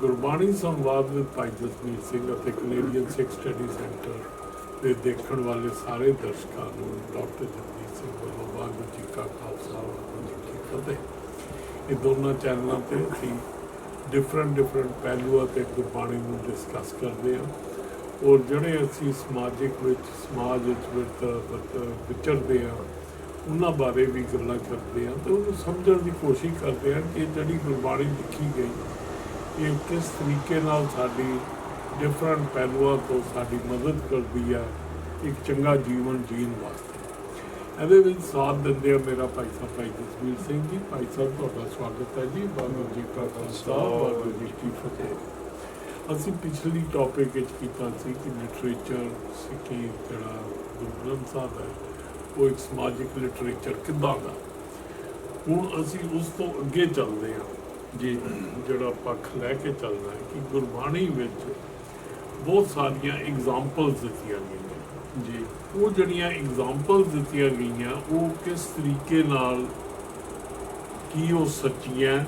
ਗੁਰਬਾਣੀ ਸੰਵਾਦ ਵਿੱਚ ਭਾਈ ਜਸਮੀਤ ਸਿੰਘ ਅਤੇ ਕੈਨੇਡੀਅਨ ਸਿੱਖ ਸਟੱਡੀ ਸੈਂਟਰ ਦੇ ਦੇਖਣ ਵਾਲੇ ਸਾਰੇ ਦਰਸ਼ਕਾਂ ਨੂੰ ਡਾਕਟਰ ਜਗਦੀਪ ਸਿੰਘ ਵੱਲੋਂ ਵਾਹਿਗੁਰੂ ਜੀ ਕਾ ਖਾਲਸਾ, ਵਾਹਿਗੁਰੂ ਜੀ ਕੀ ਫਤਿਹ। ਇਹ ਦੋਨਾਂ ਚੈਨਲਾਂ ਤੇ ਅਸੀਂ ਡਿਫਰੈਂਟ ਡਿਫਰੈਂਟ ਪਹਿਲੂਆਂ ਤੇ ਗੁਰਬਾਣੀ ਨੂੰ ਡਿਸਕਸ ਕਰਦੇ ਹਾਂ। ਔਰ ਜਿਹੜੇ ਅਸੀਂ ਸਮਾਜਿਕ ਵਿੱਚ, ਸਮਾਜ ਵਿੱਚ ਵਿਚਰਦੇ ਹਾਂ, ਉਹਨਾਂ ਬਾਰੇ ਵੀ ਗੱਲਾਂ ਕਰਦੇ ਹਾਂ। ਤੇ ਉਹਨੂੰ ਸਮਝਣ ਦੀ ਕੋਸ਼ਿਸ਼ ਕਰਦੇ ਹਾਂ ਕਿ ਜਿਹੜੀ ਗੁਰਬਾਣੀ ਲਿਖੀ ਗਈ ਇਹ ਕਿਸ ਤਰੀਕੇ ਨਾਲ ਸਾਡੀ ਡਿਫਰੈਂਟ ਪਹਿਲੂਆਂ ਤੋਂ ਸਾਡੀ ਮਦਦ ਕਰਦੀ ਹੈ ਇੱਕ ਚੰਗਾ ਜੀਵਨ ਜੀਣ ਵਾਸਤੇ? ਇਹਦੇ ਵਿੱਚ ਸਾਥ ਦਿੰਦੇ ਆ ਮੇਰਾ ਭਾਈ ਸਾਹਿਬ, ਭਾਈ ਜਸਵੀਰ ਸਿੰਘ ਜੀ। ਭਾਈ ਸਾਹਿਬ, ਤੁਹਾਡਾ ਸਵਾਗਤ ਹੈ ਜੀ। ਵਾਹਿਗੁਰੂ ਜੀ ਕਾ ਖਾਲਸਾ, ਵਾਹਿਗੁਰੂ ਜੀ ਕੀ ਫਤਿਹ। ਅਸੀਂ ਪਿਛਲੀ ਟੌਪਿਕ ਵਿੱਚ ਕੀਤਾ ਸੀ ਕਿ ਲਿਟਰੇਚਰ ਸਿੱਖੀ ਜਿਹੜਾ ਗੁਰੂ ਗ੍ਰੰਥ ਸਾਹਿਬ ਹੈ, ਉਹ ਇੱਕ ਸਮਾਜਿਕ ਲਿਟਰੇਚਰ ਕਿੱਦਾਂ ਦਾ? ਹੁਣ ਅਸੀਂ ਉਸ ਤੋਂ ਅੱਗੇ ਚੱਲਦੇ ਹਾਂ। ਜੀ ਜਿਹੜਾ ਪੱਖ ਲੈ ਕੇ ਚੱਲਣਾ ਹੈ ਕਿ ਗੁਰਬਾਣੀ ਵਿੱਚ ਬਹੁਤ ਸਾਰੀਆਂ ਐਗਜ਼ਾਮਪਲਸ ਦਿੱਤੀਆਂ ਗਈਆਂ। ਜੀ। ਉਹ ਜਿਹੜੀਆਂ ਐਗਜ਼ਾਮਪਲਸ ਦਿੱਤੀਆਂ ਗਈਆਂ ਉਹ ਕਿਸ ਤਰੀਕੇ ਨਾਲ ਕੀ ਉਹ ਸੱਚੀਆਂ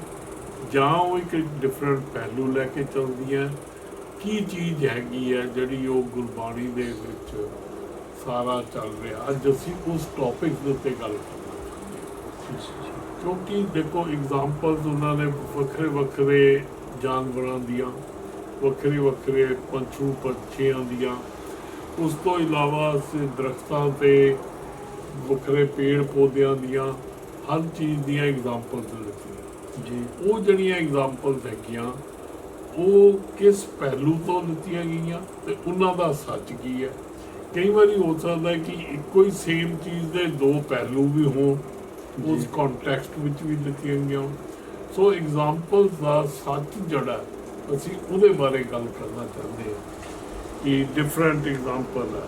ਜਾਂ ਉਹ ਇੱਕ ਡਿਫਰੈਂਟ ਪਹਿਲੂ ਲੈ ਕੇ ਚੱਲਦੀਆਂ ਕੀ ਚੀਜ਼ ਹੈਗੀ ਹੈ ਜਿਹੜੀ ਉਹ ਗੁਰਬਾਣੀ ਦੇ ਵਿੱਚ ਸਾਰਾ ਚੱਲ ਰਿਹਾ? ਅੱਜ ਅਸੀਂ ਉਸ ਟੌਪਿਕ ਦੇ ਉੱਤੇ ਗੱਲ ਹਾਂ। ਕਿਉਂਕਿ ਦੇਖੋ ਐਗਜ਼ਾਮਪਲਸ ਉਹਨਾਂ ਨੇ ਵੱਖਰੇ ਵੱਖਰੇ ਜਾਨਵਰਾਂ ਦੀਆਂ ਵੱਖਰੇ ਵੱਖਰੇ ਪੰਛੂ ਪੰਛੀਆਂ ਦੀਆਂ। ਉਸ ਤੋਂ ਇਲਾਵਾ ਦਰਖਤਾਂ ਤੇ ਵੱਖਰੇ ਪੇੜ ਪੌਦਿਆਂ ਦੀਆਂ ਹਰ ਚੀਜ਼ ਦੀਆਂ ਐਗਜ਼ਾਮਪਲਸ ਦਿੱਤੀਆਂ। ਜੀ। ਉਹ ਜਿਹੜੀਆਂ ਐਗਜ਼ਾਮਪਲਸ ਹੈਗੀਆਂ ਉਹ ਕਿਸ ਪਹਿਲੂ ਤੋਂ ਦਿੱਤੀਆਂ ਗਈਆਂ ਤੇ ਉਹਨਾਂ ਦਾ ਸੱਚ ਕੀ ਹੈ? ਕਈ ਵਾਰੀ ਹੋ ਸਕਦਾ ਹੈ ਕਿ ਇੱਕੋ ਹੀ ਸੇਮ ਚੀਜ਼ ਦੇ ਦੋ ਪਹਿਲੂ ਵੀ ਹੋਣ। ਉਸ ਜੀ। ਕੰਟੈਕਸਟ ਵਿੱਚ ਵੀ ਦਿੱਤੀਆਂ ਗਈਆਂ ਸੋ ਐਗਜ਼ਾਮਪਲਸ ਦਾ ਸੱਚ ਜਿਹੜਾ ਅਸੀਂ ਉਹਦੇ ਬਾਰੇ ਗੱਲ ਕਰਨਾ ਚਾਹੁੰਦੇ ਹਾਂ। ਕਿ ਡਿਫਰੈਂਟ ਐਗਜ਼ਾਮਪਲ ਹੈ।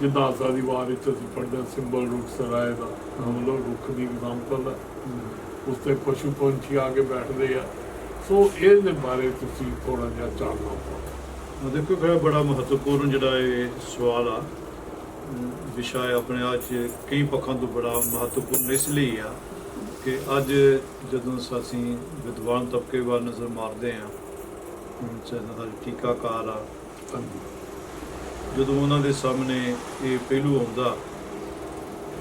ਜਿੱਦਾਂ ਆਸਾ ਦੀ ਵਾਰ ਵਿੱਚ ਅਸੀਂ ਪੜ੍ਹਦੇ ਸਿੰਬਲ ਰੁੱਖ ਸਰਾਏ ਦਾ ਮਤਲਬ ਰੁੱਖ ਦੀ ਐਗਜ਼ਾਮਪਲ ਹੈ। ਉਸ ਤੇ ਪਸ਼ੂ ਪੰਛੀ ਆ ਕੇ ਬੈਠਦੇ ਆ। ਸੋ ਇਹਦੇ ਬਾਰੇ ਤੁਸੀਂ ਥੋੜਾ ਜਿਹਾ ਜਾਣਨਾ ਪਾਓ ਦੇਖੋ ਫਿਰ ਬੜਾ ਮਹੱਤਵਪੂਰਨ ਜਿਹੜਾ ਇਹ ਸਵਾਲ ਆ। ਵਿਸ਼ਾ ਆਪਣੇ ਆਪ 'ਚ ਕਈ ਪੱਖਾਂ ਤੋਂ ਬੜਾ ਮਹੱਤਵਪੂਰਨ ਇਸ ਲਈ ਆ ਕਿ ਅੱਜ ਜਦੋਂ ਅਸੀਂ ਵਿਦਵਾਨ ਤਬਕੇ ਵੱਲ ਨਜ਼ਰ ਮਾਰਦੇ ਆ ਚਾਹੇ ਦਾ ਟੀਕਾਕਾਰ ਆ ਜਦੋਂ ਉਹਨਾਂ ਦੇ ਸਾਹਮਣੇ ਇਹ ਪਹਿਲੂ ਆਉਂਦਾ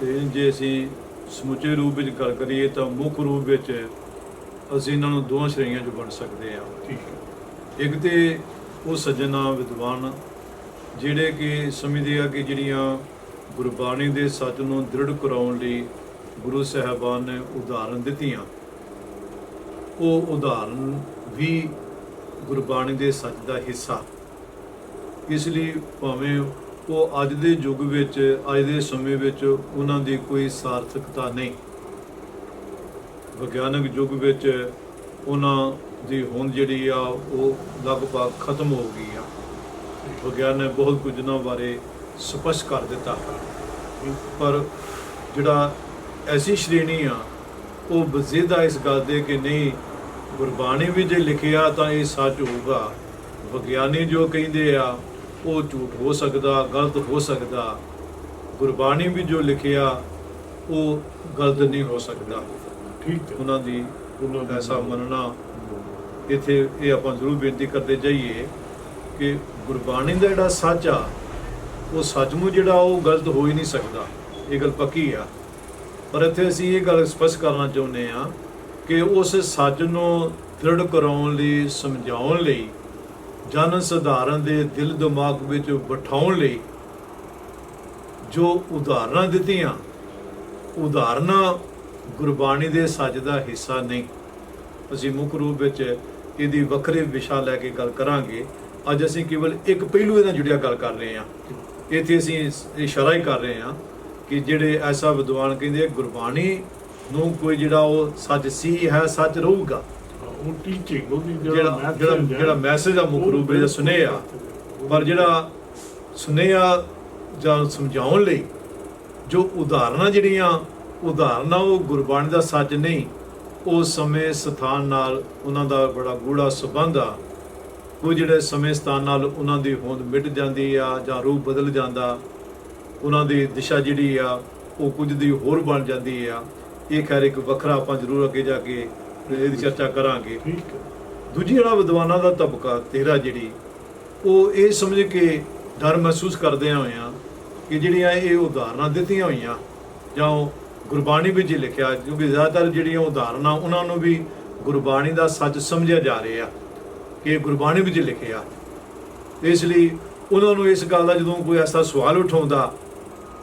ਤੇ ਜੇ ਅਸੀਂ ਸਮੁੱਚੇ ਰੂਪ ਵਿੱਚ ਗੱਲ ਕਰੀਏ ਤਾਂ ਮੁੱਖ ਰੂਪ ਵਿੱਚ ਅਸੀਂ ਇਹਨਾਂ ਨੂੰ ਦੋਹਾਂ ਸ਼੍ਰੇਣੀਆਂ 'ਚ ਵੰਡ ਸਕਦੇ ਆ ਠੀਕ ਹੈ। ਇੱਕ ਤੇ ਉਹ ਸੱਜਣਾ ਵਿਦਵਾਨ ਜਿਹੜੇ ਕਿ ਸਮਝਦੇ ਆ ਕਿ ਜਿਹੜੀਆਂ ਗੁਰਬਾਣੀ ਦੇ ਸੱਚ ਨੂੰ ਦ੍ਰਿੜ ਕਰਾਉਣ ਲਈ ਗੁਰੂ ਸਾਹਿਬਾਨ ਨੇ ਉਦਾਹਰਨ ਦਿੱਤੀਆਂ, ਉਹ ਉਦਾਹਰਨ ਵੀ ਗੁਰਬਾਣੀ ਦੇ ਸੱਚ ਦਾ ਹਿੱਸਾ। ਇਸ ਲਈ ਭਾਵੇਂ ਉਹ ਅੱਜ ਦੇ ਯੁੱਗ ਵਿੱਚ, ਅੱਜ ਦੇ ਸਮੇਂ ਵਿੱਚ ਉਹਨਾਂ ਦੀ ਕੋਈ ਸਾਰਥਕਤਾ ਨਹੀਂ। ਵਿਗਿਆਨਕ ਯੁੱਗ ਵਿੱਚ ਉਹਨਾਂ ਦੀ ਹੋਂਦ ਜਿਹੜੀ ਆ, ਉਹ ਲਗਭਗ ਖਤਮ ਹੋ ਗਈ ਆ। ਵਿਗਿਆਨ ਨੇ ਬਹੁਤ ਕੁਝ ਇਹਨਾਂ ਬਾਰੇ ਸਪਸ਼ਟ ਕਰ ਦਿੱਤਾ। ਪਰ ਜਿਹੜਾ ਐਸੀ ਸ਼੍ਰੇਣੀ ਆ ਉਹ ਬਜ਼ਿਦਾ ਇਸ ਗੱਲ ਦੇ ਕਿ ਨਹੀਂ ਗੁਰਬਾਣੀ ਵੀ ਜੇ ਲਿਖਿਆ ਤਾਂ ਇਹ ਸੱਚ ਹੋਊਗਾ। ਵਿਗਿਆਨੀ ਜੋ ਕਹਿੰਦੇ ਆ ਉਹ ਝੂਠ ਹੋ ਸਕਦਾ ਗਲਤ ਹੋ ਸਕਦਾ। ਗੁਰਬਾਣੀ ਵੀ ਜੋ ਲਿਖਿਆ ਉਹ ਗਲਤ ਨਹੀਂ ਹੋ ਸਕਦਾ। ਠੀਕ ਹੈ। ਉਹਨਾਂ ਦੀ ਉਹਨਾਂ ਦਾ ਐਸਾ ਮੰਨਣਾ ਇੱਥੇ ਇਹ ਆਪਾਂ ਜ਼ਰੂਰ ਬੇਨਤੀ ਕਰਦੇ ਜਾਈਏ ਕਿ ਗੁਰਬਾਣੀ ਦਾ ਜਿਹੜਾ ਸੱਚ ਆ, ਉਹ ਸੱਚਮੁੱਚ ਜਿਹੜਾ ਉਹ ਗਲਤ ਹੋ ਹੀ ਨਹੀਂ ਸਕਦਾ। ਇਹ ਗੱਲ ਪੱਕੀ ਆ। ਪਰ ਇੱਥੇ ਅਸੀਂ ਇਹ ਗੱਲ ਸਪਸ਼ਟ ਕਰਨਾ ਚਾਹੁੰਦੇ ਆ ਕਿ ਉਸ ਸੱਚ ਨੂੰ ਦ੍ਰਿੜ ਕਰਾਉਣ ਲਈ, ਸਮਝਾਉਣ ਲਈ, ਜਨ ਸਧਾਰਨ ਦੇ ਦਿਲ ਦਿਮਾਗ ਵਿੱਚ ਬਿਠਾਉਣ ਲਈ ਜੋ ਉਦਾਹਰਨਾਂ ਦਿੱਤੀਆਂ, ਉਦਾਹਰਨਾਂ ਗੁਰਬਾਣੀ ਦੇ ਸੱਚ ਦਾ ਹਿੱਸਾ ਨਹੀਂ। ਅਸੀਂ ਮੁੱਖ ਰੂਪ ਵਿੱਚ ਇਹਦੀ ਵੱਖਰੇ ਵਿਸ਼ਾ ਲੈ ਕੇ ਗੱਲ ਕਰਾਂਗੇ। ਅੱਜ ਅਸੀਂ ਕੇਵਲ ਇੱਕ ਪਹਿਲੂ ਇਹਦਾ ਜੁੜਿਆ ਗੱਲ ਕਰ ਰਹੇ ਹਾਂ। ਇੱਥੇ ਅਸੀਂ ਇਸ- ਇਸ਼ਾਰਾ ਹੀ ਕਰ ਰਹੇ ਹਾਂ ਕਿ ਜਿਹੜੇ ਐਸਾ ਵਿਦਵਾਨ ਕਹਿੰਦੇ ਗੁਰਬਾਣੀ ਨੂੰ ਕੋਈ ਜਿਹੜਾ ਉਹ ਸੱਚ ਸੀ ਹੈ ਸੱਚ ਰਹੂਗਾ। ਉਹ ਟੀਚਿੰਗ ਉਹਦੀ ਜਿਹੜਾ ਜਿਹੜਾ ਮੈਸੇਜ ਆ ਮੁੱਖ ਉਹ ਰੂਪ ਵਿੱਚ ਸੁਨੇਹਾ। ਪਰ ਜਿਹੜਾ ਸੁਨੇਹਾ ਜਾਂ ਸਮਝਾਉਣ ਲਈ ਜੋ ਉਦਾਹਰਨਾਂ ਜਿਹੜੀਆਂ ਉਦਾਹਰਨਾਂ ਉਹ ਗੁਰਬਾਣੀ ਦਾ ਸੱਚ ਨਹੀਂ ਉਹ ਸਮੇਂ ਸਥਾਨ ਨਾਲ ਉਹਨਾਂ ਦਾ ਬੜਾ ਗੂੜਾ ਸੰਬੰਧ ਆ। ਉਹ ਜਿਹੜੇ ਸਮੇਂ ਸਥਾਨ ਨਾਲ ਉਹਨਾਂ ਦੀ ਹੋਂਦ ਮਿਟ ਜਾਂਦੀ ਆ ਜਾਂ ਰੂਪ ਬਦਲ ਜਾਂਦਾ ਉਹਨਾਂ ਦੀ ਦਿਸ਼ਾ ਜਿਹੜੀ ਆ ਉਹ ਕੁਝ ਦੀ ਹੋਰ ਬਣ ਜਾਂਦੀ ਆ। ਇਹ ਖੈਰ ਇੱਕ ਵੱਖਰਾ ਆਪਾਂ ਜ਼ਰੂਰ ਅੱਗੇ ਜਾ ਕੇ ਇਹਦੀ ਚਰਚਾ ਕਰਾਂਗੇ। ਠੀਕ ਦੂਜੀ ਜਿਹੜਾ ਵਿਦਵਾਨਾਂ ਦਾ ਤਬਕਾ ਤੇਰਾ ਜਿਹੜੀ ਉਹ ਇਹ ਸਮਝ ਕੇ ਡਰ ਮਹਿਸੂਸ ਕਰਦੇ ਹੋਇਆ ਕਿ ਜਿਹੜੀਆਂ ਇਹ ਉਦਾਹਰਨਾਂ ਦਿੱਤੀਆਂ ਹੋਈਆਂ ਜਾਂ ਉਹ ਗੁਰਬਾਣੀ ਵਿੱਚ ਲਿਖਿਆ ਕਿਉਂਕਿ ਜ਼ਿਆਦਾਤਰ ਜਿਹੜੀਆਂ ਉਦਾਹਰਨਾਂ ਉਹਨਾਂ ਨੂੰ ਵੀ ਗੁਰਬਾਣੀ ਦਾ ਸੱਚ ਸਮਝਿਆ ਜਾ ਰਿਹਾ। ਕਿ ਗੁਰਬਾਣੀ ਵਿੱਚ ਲਿਖਿਆ। ਇਸ ਲਈ ਉਹਨਾਂ ਨੂੰ ਇਸ ਗੱਲ ਦਾ ਜਦੋਂ ਕੋਈ ਐਸਾ ਸਵਾਲ ਉਠਾਉਂਦਾ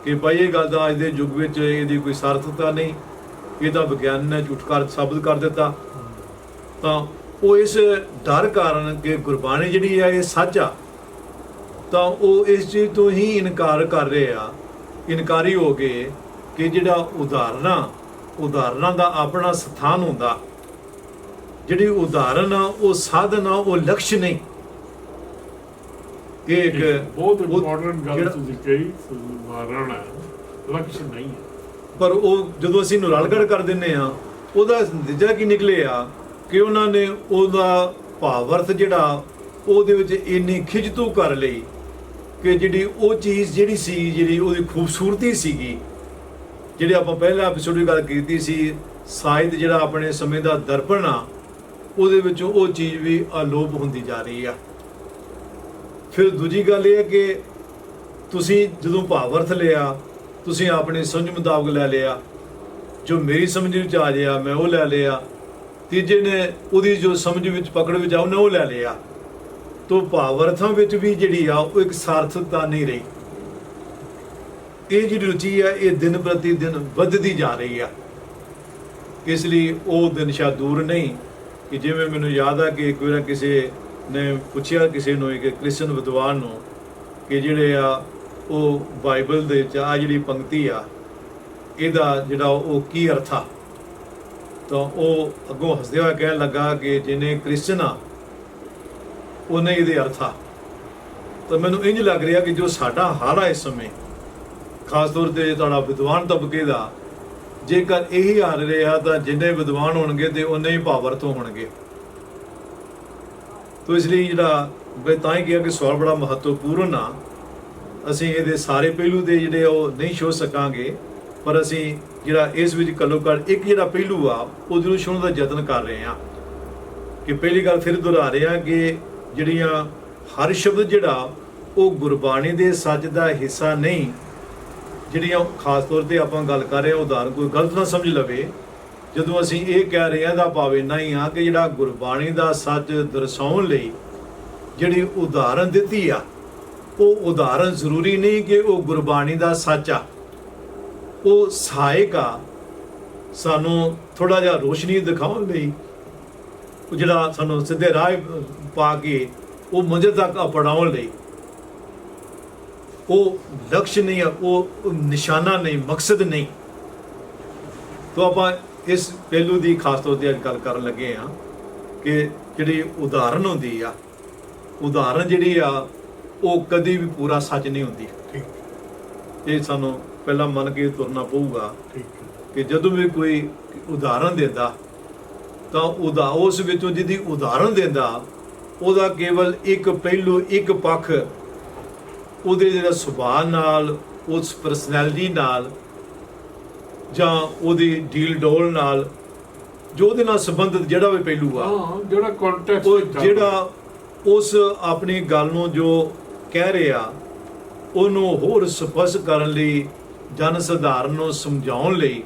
ਕਿ ਭਾਈ ਇਹ ਗੱਲ ਦਾ ਅੱਜ ਦੇ ਯੁੱਗ ਵਿੱਚ ਇਹਦੀ ਕੋਈ ਸਾਰਥਕਤਾ ਨਹੀਂ, ਇਹਦਾ ਵਿਗਿਆਨ ਨੇ ਝੂਠਕਾਰ ਸਾਬਤ ਕਰ ਦਿੱਤਾ। ਤਾਂ ਉਹ ਇਸ ਡਰ ਕਾਰਨ ਕਿ ਗੁਰਬਾਣੀ ਜਿਹੜੀ ਹੈ ਇਹ ਸੱਚ ਆ, ਤਾਂ ਉਹ ਇਸ ਚੀਜ਼ ਤੋਂ ਹੀ ਇਨਕਾਰ ਕਰ ਰਹੇ ਆ, ਇਨਕਾਰੀ ਹੋ ਗਏ ਕਿ ਜਿਹੜਾ ਉਦਾਹਰਨਾਂ ਉਦਾਹਰਨਾਂ ਦਾ ਆਪਣਾ ਸਥਾਨ ਹੁੰਦਾ ਜਿਹੜੀ ਉਦਾਹਰਨ ਆ ਉਹ ਸਾਧਨ ਆ ਉਹ ਲਕਸ਼ ਨਹੀਂ। ਇਹ ਇੱਕ ਬਹੁਤ ਇੰਪੋਰਟੈਂਟ ਗੱਲ ਤੁਸੀਂ ਕਹੀ ਸੁਧਾਰਨ ਹੈ। ਲਕਸ਼ ਨਹੀਂ ਪਰ ਉਹ ਜਦੋਂ ਅਸੀਂ ਨੂੰ ਰਲਗੜ ਕਰ ਦਿੰਨੇ ਆ ਉਹਦਾ ਨਤੀਜਾ ਕੀ ਨਿਕਲੇ ਆ ਕਿ ਉਹਨਾਂ ਨੇ ਉਹਦਾ ਭਾਵਰਥ ਜਿਹੜਾ ਉਹਦੇ ਵਿੱਚ ਇੰਨੀ ਖਿੱਚਤੂ ਕਰ ਲਈ ਕਿ ਜਿਹੜੀ ਉਹ ਚੀਜ਼ ਜਿਹੜੀ ਸੀ ਜਿਹੜੀ ਉਹਦੀ ਖੂਬਸੂਰਤੀ ਸੀਗੀ ਜਿਹੜੇ ਆਪਾਂ ਪਹਿਲਾ ਐਪੀਸੋਡ ਦੀ ਗੱਲ ਕੀਤੀ ਸੀ ਸਾਹਿਤ ਜਿਹੜਾ ਆਪਣੇ ਸਮੇਂ ਦਾ ਦਰਪਣ ਆ ਉਹਦੇ ਵਿੱਚੋਂ ਉਹ ਚੀਜ਼ ਵੀ ਅਲੋਪ ਹੁੰਦੀ ਜਾ ਰਹੀ ਆ। ਫਿਰ ਦੂਜੀ ਗੱਲ ਇਹ ਹੈ ਕਿ ਤੁਸੀਂ ਜਦੋਂ ਭਾਵ ਅਰਥ ਲਿਆ, ਤੁਸੀਂ ਆਪਣੇ ਸਮਝ ਮੁਤਾਬਕ ਲੈ ਲਿਆ। ਜੋ ਮੇਰੀ ਸਮਝ ਵਿੱਚ ਆ ਗਿਆ, ਮੈਂ ਉਹ ਲੈ ਲਿਆ। ਤੀਜੇ ਨੇ ਉਹਦੀ ਜੋ ਸਮਝ ਵਿੱਚ ਪਕੜ ਵਿੱਚ ਆ, ਉਹਨੇ ਉਹ ਲੈ ਲਿਆ। ਤੋਂ ਭਾਵਰਥਾਂ ਵਿੱਚ ਵੀ ਜਿਹੜੀ ਆ, ਉਹ ਇੱਕ ਸਾਰਥਕਤਾ ਨਹੀਂ ਰਹੀ। ਇਹ ਜਿਹੜੀ ਰੁਚੀ ਆ, ਇਹ ਦਿਨ ਪ੍ਰਤੀ ਦਿਨ ਵੱਧਦੀ ਜਾ ਰਹੀ ਆ। ਇਸ ਲਈ ਉਹ ਦਿਨ ਸ਼ਾਇਦ ਦੂਰ ਨਹੀਂ ਕਿ ਜਿਵੇਂ ਮੈਨੂੰ ਯਾਦ ਆ ਕਿ ਇੱਕ ਵਾਰ ਕਿਸੇ ਨੇ ਪੁੱਛਿਆ ਕਿਸੇ ਨੂੰ ਕਿ ਕ੍ਰਿਸਚਨ ਵਿਦਵਾਨ ਨੂੰ ਕਿ ਜਿਹੜੇ ਆ ਉਹ ਬਾਈਬਲ ਦੇ ਵਿੱਚ ਆ ਜਿਹੜੀ ਪੰਕਤੀ ਆ, ਇਹਦਾ ਜਿਹੜਾ ਉਹ ਕੀ ਅਰਥ ਆ? ਤਾਂ ਉਹ ਅੱਗੋਂ ਹੱਸਦੇ ਹੋਏ ਕਹਿਣ ਲੱਗਾ ਕਿ ਜਿਹਨੇ ਕ੍ਰਿਸਚਨ ਆ, ਉਹਨੇ ਇਹਦੇ ਅਰਥ ਆ। ਤਾਂ ਮੈਨੂੰ ਇੰਜ ਲੱਗ ਰਿਹਾ ਕਿ ਜੋ ਸਾਡਾ ਹਾਲ ਆ ਇਸ ਸਮੇਂ, ਖਾਸ ਤੌਰ ਤੇ ਤੁਹਾਡਾ ਵਿਦਵਾਨ ਤਬਕੇ ਦਾ ਜੇਕਰ ਇਹੀ ਹਾਲ ਰਿਹਾ ਤਾਂ ਜਿੰਨੇ ਵਿਦਵਾਨ ਹੋਣਗੇ ਤੇ ਉਹਨੇ ਹੀ ਭਾਵਰਤ ਹੋਣਗੇ। ਤੋ ਇਸ ਲਈ ਜਿਹੜਾ ਮੈਂ ਤਾਂ ਹੀ ਕਿਹਾ ਕਿ ਸਵਾਲ ਬੜਾ ਮਹੱਤਵਪੂਰਨ ਆ। ਅਸੀਂ ਇਹਦੇ ਸਾਰੇ ਪਹਿਲੂ ਦੇ ਜਿਹੜੇ ਆ, ਉਹ ਨਹੀਂ ਛੋ ਸਕਾਂਗੇ, ਪਰ ਅਸੀਂ ਜਿਹੜਾ ਇਸ ਵਿੱਚ ਕਲੋਕਾਰ ਇੱਕ ਜਿਹੜਾ ਪਹਿਲੂ ਆ ਉਹ ਜ਼ਰੂਰ ਛੋਣ ਦਾ ਯਤਨ ਕਰ ਰਹੇ ਹਾਂ। ਕਿ ਪਹਿਲੀ ਗੱਲ ਫਿਰ ਦੁਹਰਾ ਰਹੇ ਹਾਂ ਕਿ ਜਿਹੜੀਆਂ ਹਰ ਸ਼ਬਦ ਜਿਹੜਾ, ਉਹ ਗੁਰਬਾਣੀ ਦੇ ਸੱਚ ਦਾ ਹਿੱਸਾ ਨਹੀਂ ਜਿਹੜੀਆਂ ਖਾਸ ਤੌਰ ਤੇ ਆਪਾਂ ਗੱਲ ਕਰ ਰਹੇ ਹਾਂ ਉਦਾਹਰਨ ਕੋਈ ਗਲਤ ਨਾ ਸਮਝ ਲਵੇ। ਜਦੋਂ ਅਸੀਂ ਇਹ ਕਹਿ ਰਹੇ ਹਾਂ ਦਾ ਭਾਵੇਂ ਇੰਨਾ ਹੀ ਆ ਕਿ ਜਿਹੜਾ ਗੁਰਬਾਣੀ ਦਾ ਸੱਚ ਦਰਸਾਉਣ ਲਈ ਜਿਹੜੀ ਉਦਾਹਰਨ ਦਿੱਤੀ ਆ, ਉਹ ਉਦਾਹਰਨ ਜ਼ਰੂਰੀ ਨਹੀਂ ਕਿ ਉਹ ਗੁਰਬਾਣੀ ਦਾ ਸੱਚ ਆ। ਉਹ ਸਹਾਇਕ ਆ। ਸਾਨੂੰ ਥੋੜਾ ਜਿਹਾ ਰੋਸ਼ਨੀ ਦਿਖਾਉਣ ਲਈ ਜਿਹੜਾ ਸਾਨੂੰ ਸਿੱਧੇ ਰਾਹ ਪਾ ਕੇ ਉਹ ਮੰਜ਼ਿਲ ਤੱਕ ਅਪਣਾਉਣ ਲਈ। ਉਹ ਲਕਸ਼ ਨਹੀਂ ਆ ਉਹ ਨਿਸ਼ਾਨਾ ਨਹੀਂ ਮਕਸਦ ਨਹੀਂ। ਤੋਂ ਆਪਾਂ ਇਸ ਪਹਿਲੂ ਦੀ ਖਾਸ ਤੌਰ ਤੇ ਅੱਜ ਗੱਲ ਕਰਨ ਲੱਗੇ ਆ ਕਿ ਜਿਹੜੀ ਉਦਾਹਰਨ ਹੁੰਦੀ ਆ ਉਦਾਹਰਨ ਜਿਹੜੀ ਆ ਉਹ ਕਦੀ ਵੀ ਪੂਰਾ ਸੱਚ ਨਹੀਂ ਹੁੰਦੀ। ਠੀਕ। ਇਹ ਸਾਨੂੰ ਪਹਿਲਾਂ ਮੰਨ ਕੇ ਤੁਰਨਾ ਪਊਗਾ ਠੀਕ। ਕਿ ਜਦੋਂ ਵੀ ਕੋਈ ਉਦਾਹਰਨ ਦਿੰਦਾ ਤਾਂ ਉਹਦਾ ਉਸ ਵਿੱਚੋਂ ਜਿਹਦੀ ਉਦਾਹਰਨ ਦਿੰਦਾ ਉਹਦਾ ਕੇਵਲ ਇੱਕ ਪਹਿਲੂ ਇੱਕ ਪੱਖ ਉਹਦੇ ਜਿਹੜਾ ਸੁਭਾਅ ਨਾਲ ਉਸ ਪਰਸਨੈਲਿਟੀ ਨਾਲ ਜਾਂ ਉਹਦੀ ਡੀਲ ਡੋਲ ਨਾਲ ਜੋ ਉਹਦੇ ਨਾਲ ਸੰਬੰਧਿਤ ਜਿਹੜਾ ਵੀ ਪਹਿਲੂ ਆ ਹਾਂ ਜਿਹੜਾ ਕੰਟੈਕਸਟ ਉਹ ਜਿਹੜਾ ਉਸ ਆਪਣੀ ਗੱਲ ਨੂੰ ਜੋ ਕਹਿ ਰਿਹਾ ਉਹਨੂੰ ਹੋਰ ਸਪਸ਼ਟ ਕਰਨ ਲਈ ਜਨ ਸਧਾਰਨ ਨੂੰ ਸਮਝਾਉਣ ਲਈ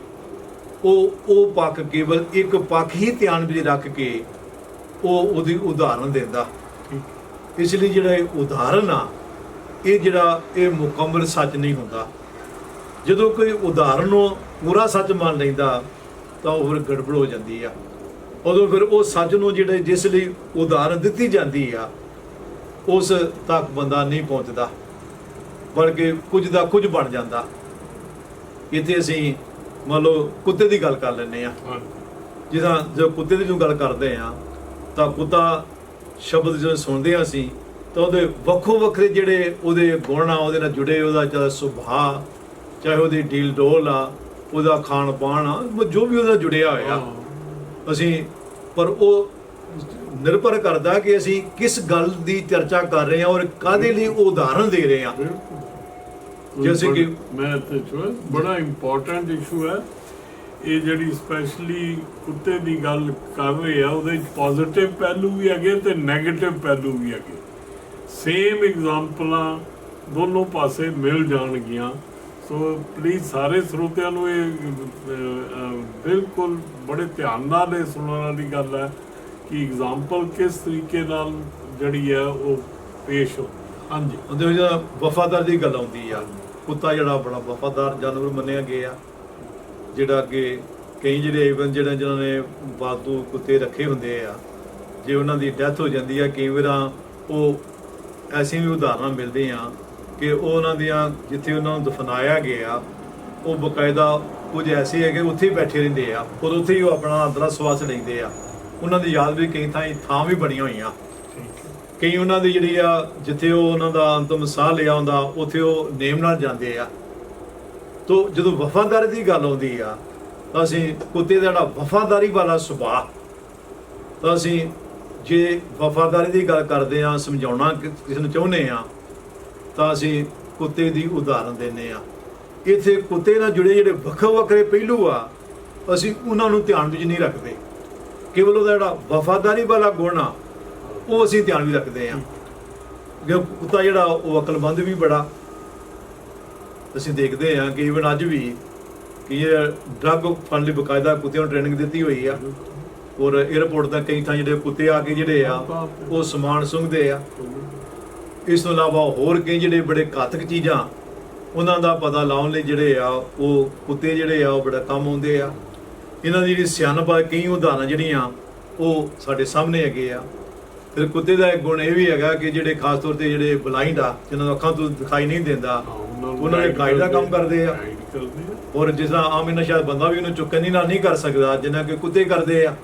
ਉਹ ਉਹ ਪੱਖ ਕੇਵਲ ਇੱਕ ਪੱਖ ਹੀ ਧਿਆਨ ਵਿੱਚ ਰੱਖ ਕੇ ਉਹ ਉਹਦੀ ਉਦਾਹਰਨ ਦਿੰਦਾ। ਇਸ ਲਈ ਜਿਹੜਾ ਇਹ ਉਦਾਹਰਨ ਆ ਇਹ ਜਿਹੜਾ ਇਹ ਮੁਕੰਮਲ ਸੱਚ ਨਹੀਂ ਹੁੰਦਾ। ਜਦੋਂ ਕੋਈ ਉਦਾਹਰਨ ਨੂੰ ਪੂਰਾ ਸੱਚ ਮੰਨ ਲੈਂਦਾ ਤਾਂ ਉਹ ਫਿਰ ਗੜਬੜ ਹੋ ਜਾਂਦੀ ਆ। ਉਦੋਂ ਫਿਰ ਉਹ ਸੱਚ ਨੂੰ ਜਿਹੜੇ ਜਿਸ ਲਈ ਉਦਾਹਰਨ ਦਿੱਤੀ ਜਾਂਦੀ ਆ ਉਸ ਤੱਕ ਬੰਦਾ ਨਹੀਂ ਪਹੁੰਚਦਾ ਬਲਕਿ ਕੁਝ ਦਾ ਕੁਝ ਬਣ ਜਾਂਦਾ। ਇੱਥੇ ਅਸੀਂ ਮੰਨ ਲਓ ਕੁੱਤੇ ਦੀ ਗੱਲ ਕਰ ਲੈਂਦੇ ਆ। ਜਿੱਦਾਂ ਜੋ ਕੁੱਤੇ ਦੀ ਜੋ ਗੱਲ ਕਰਦੇ ਆ ਤਾਂ ਕੁੱਤਾ ਸ਼ਬਦ ਜਦੋਂ ਸੁਣਦੇ ਆ ਅਸੀਂ ਤਾਂ ਉਹਦੇ ਵੱਖੋ ਵੱਖਰੇ ਜਿਹੜੇ ਉਹਦੇ ਗੁਣ ਆ ਉਹਦੇ ਨਾਲ ਜੁੜੇ ਉਹਦਾ ਚਾਹੇ ਸੁਭਾਅ ਚਾਹੇ ਉਹਦੀ ਡੀਲ ਡੋਲ ਆ ਉਹਦਾ ਖਾਣ ਪਾਣ ਆ ਜੋ ਵੀ ਉਹਦੇ ਜੁੜਿਆ ਹੋਇਆ। ਅਸੀਂ ਪਰ ਉਹ ਨਿਰਭਰ ਕਰਦਾ ਕਿ ਅਸੀਂ ਕਿਸ ਗੱਲ ਦੀ ਚਰਚਾ ਕਰ ਰਹੇ ਹਾਂ ਔਰ ਕਾਦੇ ਲਈ ਉਹ ਉਦਾਹਰਨ ਦੇ ਰਹੇ ਹਾਂ ਜੈਸੇ ਕਿ- ਮੈਂ ਤੇ ਚੋਇਸ ਬੜਾ ਇੰਪੋਰਟੈਂਟ ਇਸ਼ੂ ਹੈ। ਇਹ ਜਿਹੜੀ ਸਪੈਸ਼ਲੀ ਕੁੱਤੇ ਦੀ ਗੱਲ ਕਰ ਰਹੇ ਆ ਉਹਦੇ ਪੋਜ਼ਿਟਿਵ ਪਹਿਲੂ ਵੀ ਹੈਗੇ ਤੇ 네ਗੇਟਿਵ ਪਹਿਲੂ ਵੀ ਹੈਗੇ। ਸੇਮ ਐਗਜ਼ਾਮਪਲਾਂ ਦੋਨੋਂ ਪਾਸੇ ਮਿਲ ਜਾਣਗੀਆਂ। ਸੋ ਪਲੀਜ਼ ਸਾਰੇ ਸਰੋਤਿਆਂ ਨੂੰ ਇਹ ਬਿਲਕੁਲ ਬੜੇ ਧਿਆਨ ਨਾਲ ਇਹ ਸੁਣਨ ਵਾਲੀ ਗੱਲ ਹੈ ਕਿ ਐਗਜ਼ਾਮਪਲ ਕਿਸ ਤਰੀਕੇ ਨਾਲ ਜਿਹੜੀ ਹੈ ਉਹ ਪੇਸ਼ ਹੋ। ਹਾਂਜੀ। ਉਹਦੇ ਵਿੱਚ ਵਫਾਦਾਰ ਦੀ ਗੱਲ ਆਉਂਦੀ ਆ, ਕੁੱਤਾ ਜਿਹੜਾ ਬੜਾ ਵਫਾਦਾਰ ਜਾਨਵਰ ਮੰਨਿਆ ਗਿਆ ਜਿਹੜਾ ਕਿ ਕਈ ਜਿਹੜੇ ਇਵਨ ਜਿਹੜੇ ਜਿਨ੍ਹਾਂ ਨੇ ਬਾਦੂ ਕੁੱਤੇ ਰੱਖੇ ਹੁੰਦੇ ਆ, ਜੇ ਉਹਨਾਂ ਦੀ ਡੈਥ ਹੋ ਜਾਂਦੀ ਆ, ਕਈ ਵਾਰਾਂ ਉਹ ਐਸੀਆਂ ਵੀ ਉਦਾਹਰਨਾਂ ਮਿਲਦੇ ਆ ਕਿ ਉਹ ਉਹਨਾਂ ਦੀਆਂ ਜਿੱਥੇ ਉਹਨਾਂ ਨੂੰ ਦਫਨਾਇਆ ਗਿਆ, ਉਹ ਬਕਾਇਦਾ ਕੁਝ ਐਸੇ ਹੈਗੇ ਉੱਥੇ ਹੀ ਬੈਠੇ ਰਹਿੰਦੇ ਆ, ਔਰ ਉੱਥੇ ਹੀ ਉਹ ਆਪਣਾ ਅੰਦਰਾ ਸਵਾਸ ਲੈਂਦੇ ਆ। ਉਹਨਾਂ ਦੀ ਯਾਦ ਵੀ ਕਈ ਥਾਂ ਥਾਂ ਵੀ ਬਣੀਆਂ ਹੋਈਆਂ। ਕਈ ਉਹਨਾਂ ਦੀ ਜਿਹੜੀ ਆ, ਜਿੱਥੇ ਉਹ ਉਹਨਾਂ ਦਾ ਅੰਤਮ ਸਾਹ ਲਿਆ ਹੁੰਦਾ, ਉੱਥੇ ਉਹ ਨੇਮ ਨਾਲ ਜਾਂਦੇ ਆ। ਤੋ ਜਦੋਂ ਵਫਾਦਾਰੀ ਦੀ ਗੱਲ ਆਉਂਦੀ ਆ, ਤਾਂ ਅਸੀਂ ਕੁੱਤੇ ਦਾ ਜਿਹੜਾ ਵਫਾਦਾਰੀ ਵਾਲਾ ਸੁਭਾਅ, ਤਾਂ ਅਸੀਂ ਜੇ ਵਫਾਦਾਰੀ ਦੀ ਗੱਲ ਕਰਦੇ ਆ ਸਮਝਾਉਣਾ ਕਿਸੇ ਨੂੰ ਚਾਹੁੰਦੇ ਆ ਤਾਂ ਅਸੀਂ ਕੁੱਤੇ ਦੀ ਉਦਾਹਰਨ ਦਿੰਦੇ ਆ ਇੱਥੇ ਕੁੱਤੇ ਨਾਲ ਜੁੜੇ ਜਿਹੜੇ ਵੱਖੋ ਵੱਖਰੇ ਪਹਿਲੂ ਆ, ਅਸੀਂ ਉਹਨਾਂ ਨੂੰ ਧਿਆਨ ਵਿੱਚ ਨਹੀਂ ਰੱਖਦੇ। ਕੇਵਲ ਉਹਦਾ ਜਿਹੜਾ ਵਫਾਦਾਰੀ ਵਾਲਾ ਗੁਣ ਆ, ਉਹ ਅਸੀਂ ਧਿਆਨ ਵਿੱਚ ਰੱਖਦੇ ਆ ਕਿ ਕੁੱਤਾ ਜਿਹੜਾ, ਉਹ ਅਕਲਮੰਦ ਵੀ ਬੜਾ। ਅਸੀਂ ਦੇਖਦੇ ਆ ਕਿ ਇਵਨ ਅੱਜ ਵੀ, ਕਿ ਇਹ ਡਰੱਗ ਫੜ ਲਈ ਬਕਾਇਦਾ ਕੁੱਤਿਆਂ ਨੂੰ ਟ੍ਰੇਨਿੰਗ ਦਿੱਤੀ ਹੋਈ ਆ। ਔਰ 에어ਪੋਰਟ ਦਾ ਕਈ ਥਾਂ ਜਿਹੜੇ ਕੁੱਤੇ ਆ ਕੇ ਜਿਹੜੇ ਆ ਉਹ ਸਮਾਨ ਸੁੰਘਦੇ ਆ। ਇਸ ਤੋਂ ਇਲਾਵਾ ਹੋਰ ਕਈ ਜਿਹੜੇ ਬੜੇ ਘਾਤਕ ਚੀਜ਼ਾਂ ਉਹਨਾਂ ਦਾ ਪਤਾ ਲਾਉਣ ਲਈ ਜਿਹੜੇ ਆ ਉਹ ਕੁੱਤੇ ਜਿਹੜੇ ਆ ਉਹ ਬੜਾ ਕੰਮ ਆਉਂਦੇ ਆ। ਇਹਨਾਂ ਦੀ ਜਿਹੜੀ ਸਿਆਣਪ ਆ ਕਈ ਉਦਾਹਰਨਾਂ ਜਿਹੜੀਆਂ ਉਹ ਸਾਡੇ ਸਾਹਮਣੇ ਹੈਗੇ ਆ। ਫਿਰ ਕੁੱਤੇ ਦਾ ਇੱਕ ਗੁਣ ਇਹ ਵੀ ਹੈਗਾ ਕਿ ਜਿਹੜੇ ਖਾਸ ਤੌਰ ਤੇ ਜਿਹੜੇ ਬਲਾਈਂਡ ਆ ਜਿਨ੍ਹਾਂ ਨੂੰ ਅੱਖਾਂ ਤੋਂ ਦਿਖਾਈ ਨਹੀਂ ਦਿੰਦਾ ਉਹਨਾਂ ਦੇ ਗਾਈਡ ਦਾ ਕੰਮ ਕਰਦੇ ਆ ਔਰ ਜਿਸ ਤਰ੍ਹਾਂ ਆਮ ਇਹਨਾਂ ਸ਼ਾਇਦ ਬੰਦਾ ਵੀ ਉਹਨੂੰ ਚੁੱਕਣ ਦੀ ਨਾਲ ਨਹੀਂ ਕਰ ਸਕਦਾ ਜਿੰਨਾ ਕਿ ਕੁੱਤੇ ਕਰਦੇ ਆ।